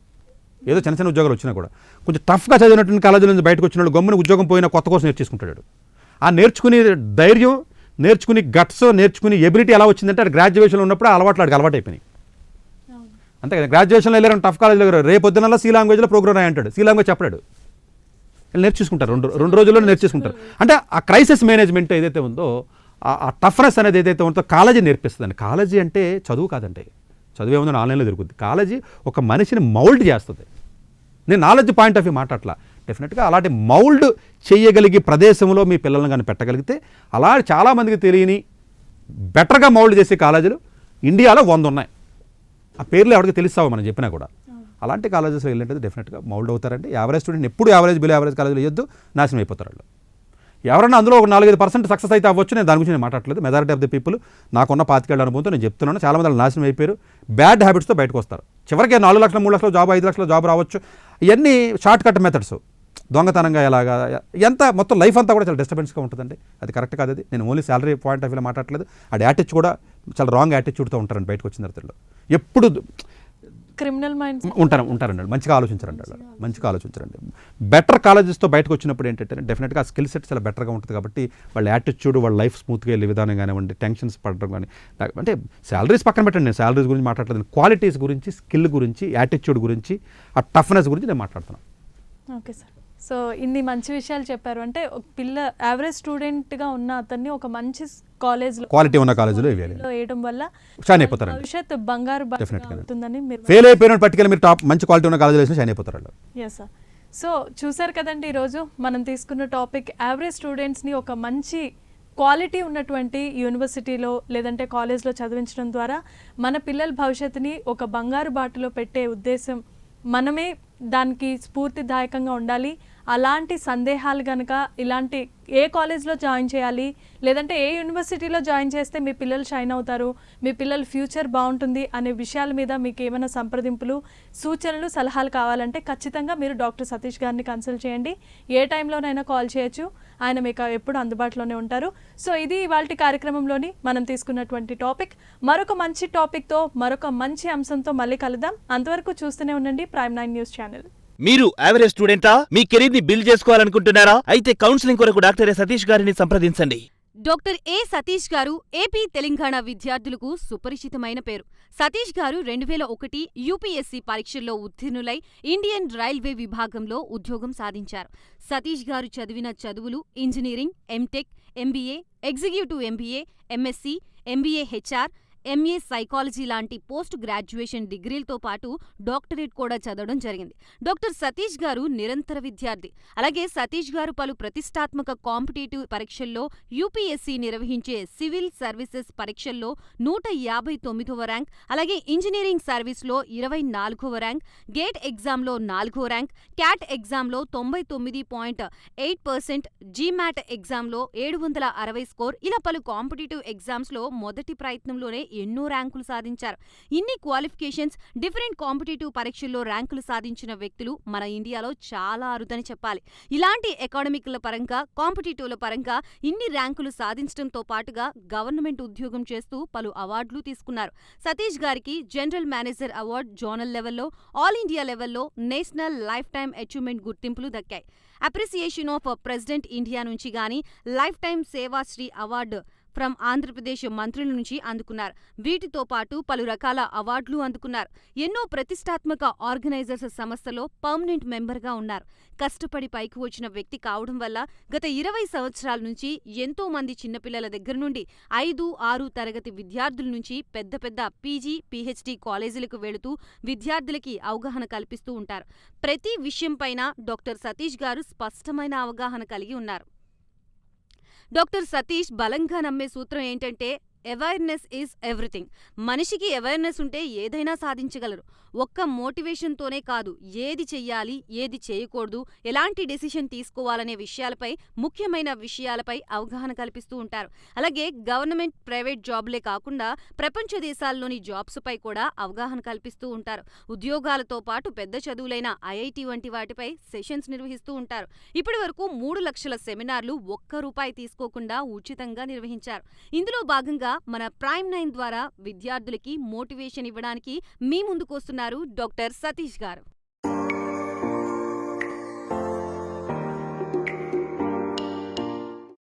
ఏదో చిన్న చిన్న ఉద్యోగాలు వచ్చినా కూడా. కొంచెం టఫ్గా చదివినటువంటి కాలేజీల నుంచి బయటకు వచ్చిన వాళ్ళు గమ్మున ఉద్యోగం పోయినా కొత్త కోసం నేర్చేసుకుంటాడు ఆ నేర్చుకునే ధైర్యం నేర్చుకుని గట్స్ నేర్చుకుని ఎబిలిటీ ఎలా వచ్చిందంటే అది గ్రాడ్యుయేషన్లో ఉన్నప్పుడు అలవాట్లు ఆడికి అలవాటు అయిపోయినాయి అంతే కదా గ్రాడ్యుయేషన్లో వెళ్ళారు టఫ్ కాలేజ్లో రేపు పొద్దున సి లాంగ్వేజ్లో ప్రోగ్రామ్ రాయి అంటాడు సి లాంగ్వేజ్ చెప్పడాడు వీళ్ళు నేర్చేసుకుంటారు రెండు రెండు రోజుల్లో నేర్చేసుకుంటారు. అంటే ఆ క్రైసిస్ మేనేజ్మెంట్ ఏదైతే ఉందో ఆ- టఫ్నెస్ అనేది ఏదైతే ఉందో కాలేజీ నేర్పిస్తుందండి. కాలేజీ అంటే చదువు కాదండి. చదువు ఏముందని ఆన్లైన్లో దొరుకుతుంది కాలేజీ ఒక మనిషిని మౌల్డ్ చేస్తుంది. నేను నాలెడ్జ్ పాయింట్ ఆఫ్ వ్యూ మాట్లాడలా డెఫినెట్గా అలాంటి మౌల్డ్ చేయగలిగే ప్రదేశంలో మీ పిల్లల్ని కానీ పెట్టగలిగితే అలా చాలామందికి తెలియని బెటర్గా మౌల్డ్ చేసే కాలేజీలు ఇండియాలో వంద ఉన్నాయి ఆ పేర్లు ఎవరికి తెలుస్తావో మనం చెప్పినా కూడా. అలాంటి కాలేజెస్లో వెళ్ళినట్టు డెఫినెట్గా మౌల్డ్ అవుతారంటే యావరేజ్ స్టూడెంట్ ఎప్పుడు యావరేజ్ బిలో యావరేజ్ కాలేజీలో వేయొద్దు నాశనం అయిపోతారు వాళ్ళు. ఎవరన్నా అందులో ఒక నాలుగైదు పర్సెంట్ సక్సెస్ అయితే అవ్వచ్చు నేను దాని గురించి నేను మాట్లాడలేదు. మెజారిటీ ఆఫ్ ద పీపుల్ నాకున్న పాతికేళ్ళ అనుభవంతో నేను చెప్తున్నాను. చాలా మంది నాశనం అయిపోయారు. బ్యాడ్ హ్యాబిట్స్తో బయటకు వస్తారు. చివరికి నాలుగు లక్షల మూడు లక్షల జాబ్ ఐదు లక్షల జాబ్ రావచ్చు. ఇవన్నీ షార్ట్ కట్ మెథడ్స్ దొంగతనంగా ఎలాగా ఎంత మొత్తం లైఫ్ అంతా కూడా చాలా డిస్టర్బెన్స్గా ఉంటుందండి. అది కరెక్ట్ కాదు అది. నేను ఓన్లీ శాలరీ పాయింట్ ఆఫ్ వ్యూలో మాట్లాడలేదు ఆ యాటిట్యూడ్ కూడా చాలా రాంగ్ యాటిట్యూడ్తో ఉంటారండి బయటకు వచ్చిన తర్వాత ఎప్పుడు క్రిమినల్ మైండ్స్ ఉంటారు ఉంటారండి. మంచిగా ఆలోచించారండి వాళ్ళు. మంచిగా ఆలోచించారండి. బెటర్ కాలేజెస్తో బయటకు వచ్చినప్పుడు ఏంటంటే డెఫినెట్గా ఆ స్కిల్ సెట్ చాలా బెటర్గా ఉంటుంది కాబట్టి వాళ్ళ యాటిట్యూడ్ వాళ్ళ లైఫ్ స్మూత్గా వెళ్ళే విధానం కానివ్వండి టెన్షన్స్ పడడం కానీ అంటే శాలరీస్ పక్కన పెట్టండి. నేను శాలరీస్ గురించి మాట్లాడలేదు. క్వాలిటీస్ గురించి స్కిల్ గురించి యాటిట్యూడ్ గురించి ఆ టఫ్నెస్ గురించి నేను మాట్లాడుతున్నాను. Okay sir. సో ఇన్ని మంచి విషయాలు చెప్పారు. అంటే పిల్ల యావరేజ్ స్టూడెంట్గా ఉన్న అతన్ని ఒక మంచి కాలేజ్లో క్వాలిటీ ఉన్న కాలేజీలో వేయడం వల్ల షైన్ అయిపోతారండి. భవిష్యత్ బంగారు. అవుతుందని మీరు ఫెయిల్ అయిపోయిన పట్టుకెళ్ళి మీరు టాప్ మంచి క్వాలిటీ ఉన్న కాలేజీలో వేసిన షైన్ అయిపోతారు ఎస్ సార్ సో చూసారు కదండి ఈరోజు మనం తీసుకున్న టాపిక్ యావరేజ్ స్టూడెంట్స్ని ఒక మంచి క్వాలిటీ ఉన్నటువంటి యూనివర్సిటీలో లేదంటే కాలేజ్లో చదివించడం ద్వారా మన పిల్లల భవిష్యత్తుని ఒక బంగారు బాటలో పెట్టే ఉద్దేశం మనమే దానికి స్ఫూర్తిదాయకంగా ఉండాలి. అలాంటి సందేహాలు కనుక ఇలాంటి ఏ కాలేజ్లో జాయిన్ చేయాలి లేదంటే ఏ యూనివర్సిటీలో జాయిన్ చేస్తే మీ పిల్లలు షైన్ అవుతారు మీ పిల్లల ఫ్యూచర్ బాగుంటుంది అనే విషయాల మీద మీకు ఏమైనా సంప్రదింపులు సూచనలు సలహాలు కావాలంటే ఖచ్చితంగా మీరు డాక్టర్ సతీష్ గారిని కన్సల్ట్ చేయండి. ఏ టైంలోనైనా కాల్ చేయొచ్చు. ఆయన మీకు ఎప్పుడు అందుబాటులోనే ఉంటారు. సో ఇది ఇవాళ కార్యక్రమంలోని మనం తీసుకున్నటువంటి టాపిక్. మరొక మంచి టాపిక్తో మరొక మంచి అంశంతో మళ్ళీ కలుద్దాం. అంతవరకు చూస్తూనే ఉండండి ప్రైమ్ నైన్ న్యూస్ ఛానల్. మీరు యావరేజ్ స్టూడెంటా? మీ కెరీర్ని బిల్డ్ చేసుకోవాలనుకుంటున్నారా? అయితే కౌన్సిలింగ్ కొరకు డాక్టర్ సతీష్ గారిని సంప్రదించండి. డాక్టర్ ఏ సతీష్ గారు ఏపీ తెలంగాణ విద్యార్థులకు సుపరిచితమైన పేరు. సతీష్ గారు రెండువేల ఒకటి యూపీఎస్సీ పరీక్షల్లో ఉత్తీర్ణులై ఇండియన్ రైల్వే విభాగంలో ఉద్యోగం సాధించారు. సతీష్ గారు చదివిన చదువులు engineering MTech MBA executive MBA MSc MBA HR MA psychology లాంటి పోస్ట్ గ్రాడ్యుయేషన్ డిగ్రీలతో పాటు డాక్టరేట్ కూడా చదవడం జరిగింది. డాక్టర్ సతీష్ గారు నిరంతర విద్యార్థి. అలాగే సతీష్ గారు పలు ప్రతిష్టాత్మక కాంపిటేటివ్ పరీక్షల్లో యూపీఎస్సీ నిర్వహించే సివిల్ సర్వీసెస్ పరీక్షల్లో నూట యాభై తొమ్మిదవ ర్యాంక్ అలాగే ఇంజనీరింగ్ సర్వీస్లో ఇరవై నాలుగవ ర్యాంక్ గేట్ ఎగ్జామ్లో నాలుగో ర్యాంక్ క్యాట్ ఎగ్జామ్లో తొంభై తొమ్మిది పాయింట్ ఎయిట్ పర్సెంట్ జీమాట్ ఎగ్జామ్లో ఏడు వందల అరవై స్కోర్ ఇలా పలు కాంపిటేటివ్ ఎగ్జామ్స్లో మొదటి ప్రయత్నంలోనే ఎన్నో ర్యాంకులు సాధించారు. ఇన్ని క్వాలిఫికేషన్స్ డిఫరెంట్ కాంపిటేటివ్ పరీక్షల్లో ర్యాంకులు సాధించిన వ్యక్తులు మన ఇండియాలో చాలా అరుదని చెప్పాలి. ఇలాంటి అకాడమిక్ల పరంగా కాంపిటేటివ్ల పరంగా ఇన్ని ర్యాంకులు సాధించడంతో పాటుగా గవర్నమెంట్ ఉద్యోగం చేస్తూ పలు అవార్డులు తీసుకున్నారు. సతీష్ గారికి జనరల్ మేనేజర్ అవార్డు జోనల్ లెవెల్లో ఆల్ ఇండియా లెవెల్లో నేషనల్ లైఫ్ టైం అచీవ్మెంట్ గుర్తింపులు దక్కాయి. అప్రిసియేషన్ ఆఫ్ ప్రెసిడెంట్ ఇండియా నుంచి గాని life time Sevashri award from Andhra Pradesh మంత్రుల నుంచి అందుకున్నారు. వీటితో పాటు పలు రకాల అవార్డులు అందుకున్నారు. ఎన్నో ప్రతిష్టాత్మక ఆర్గనైజర్స్ సంస్థలో పర్మనెంట్ మెంబర్గా ఉన్నారు. కష్టపడి పైకి వచ్చిన వ్యక్తి కావడం వల్ల గత ఇరవై సంవత్సరాల నుంచి ఎంతో మంది చిన్నపిల్లల దగ్గర నుండి ఐదు ఆరు తరగతి విద్యార్థుల నుంచి పెద్ద పెద్ద పీజీ పీహెచ్డీ కాలేజీలకు వెళుతూ విద్యార్థులకి అవగాహన కల్పిస్తూ ఉంటారు. ప్రతి విషయంపైన డాక్టర్ సతీష్ గారు స్పష్టమైన అవగాహన కలిగి ఉన్నారు. డాక్టర్ సతీష్ బలంగా నమ్మే సూత్రం ఏంటంటే అవేర్నెస్ ఈజ్ ఎవ్రీథింగ్. మనిషికి అవేర్నెస్ ఉంటే ఏదైనా సాధించగలరు. ఒక్క మోటివేషన్తోనే కాదు ఏది చెయ్యాలి ఏది చేయకూడదు ఎలాంటి డెసిషన్ తీసుకోవాలనే విషయాలపై ముఖ్యమైన విషయాలపై అవగాహన కల్పిస్తూ ఉంటారు. అలాగే గవర్నమెంట్ ప్రైవేట్ జాబ్లే కాకుండా ప్రపంచ దేశాల్లోని జాబ్స్పై కూడా అవగాహన కల్పిస్తూ ఉంటారు. ఉద్యోగాలతో పాటు పెద్ద చదువులైన ఐఐటి వంటి వాటిపై సెషన్స్ నిర్వహిస్తూ ఉంటారు. ఇప్పటి వరకు మూడు లక్షల సెమినార్లు ఒక్క రూపాయి తీసుకోకుండా ఉచితంగా నిర్వహించారు. ఇందులో భాగంగా మన ప్రైమ్ నైన్ ద్వారా విద్యార్థులకి మోటివేషన్ ఇవ్వడానికి మీ ముందుకొస్తున్నారు డాక్టర్ సతీష్ గారు.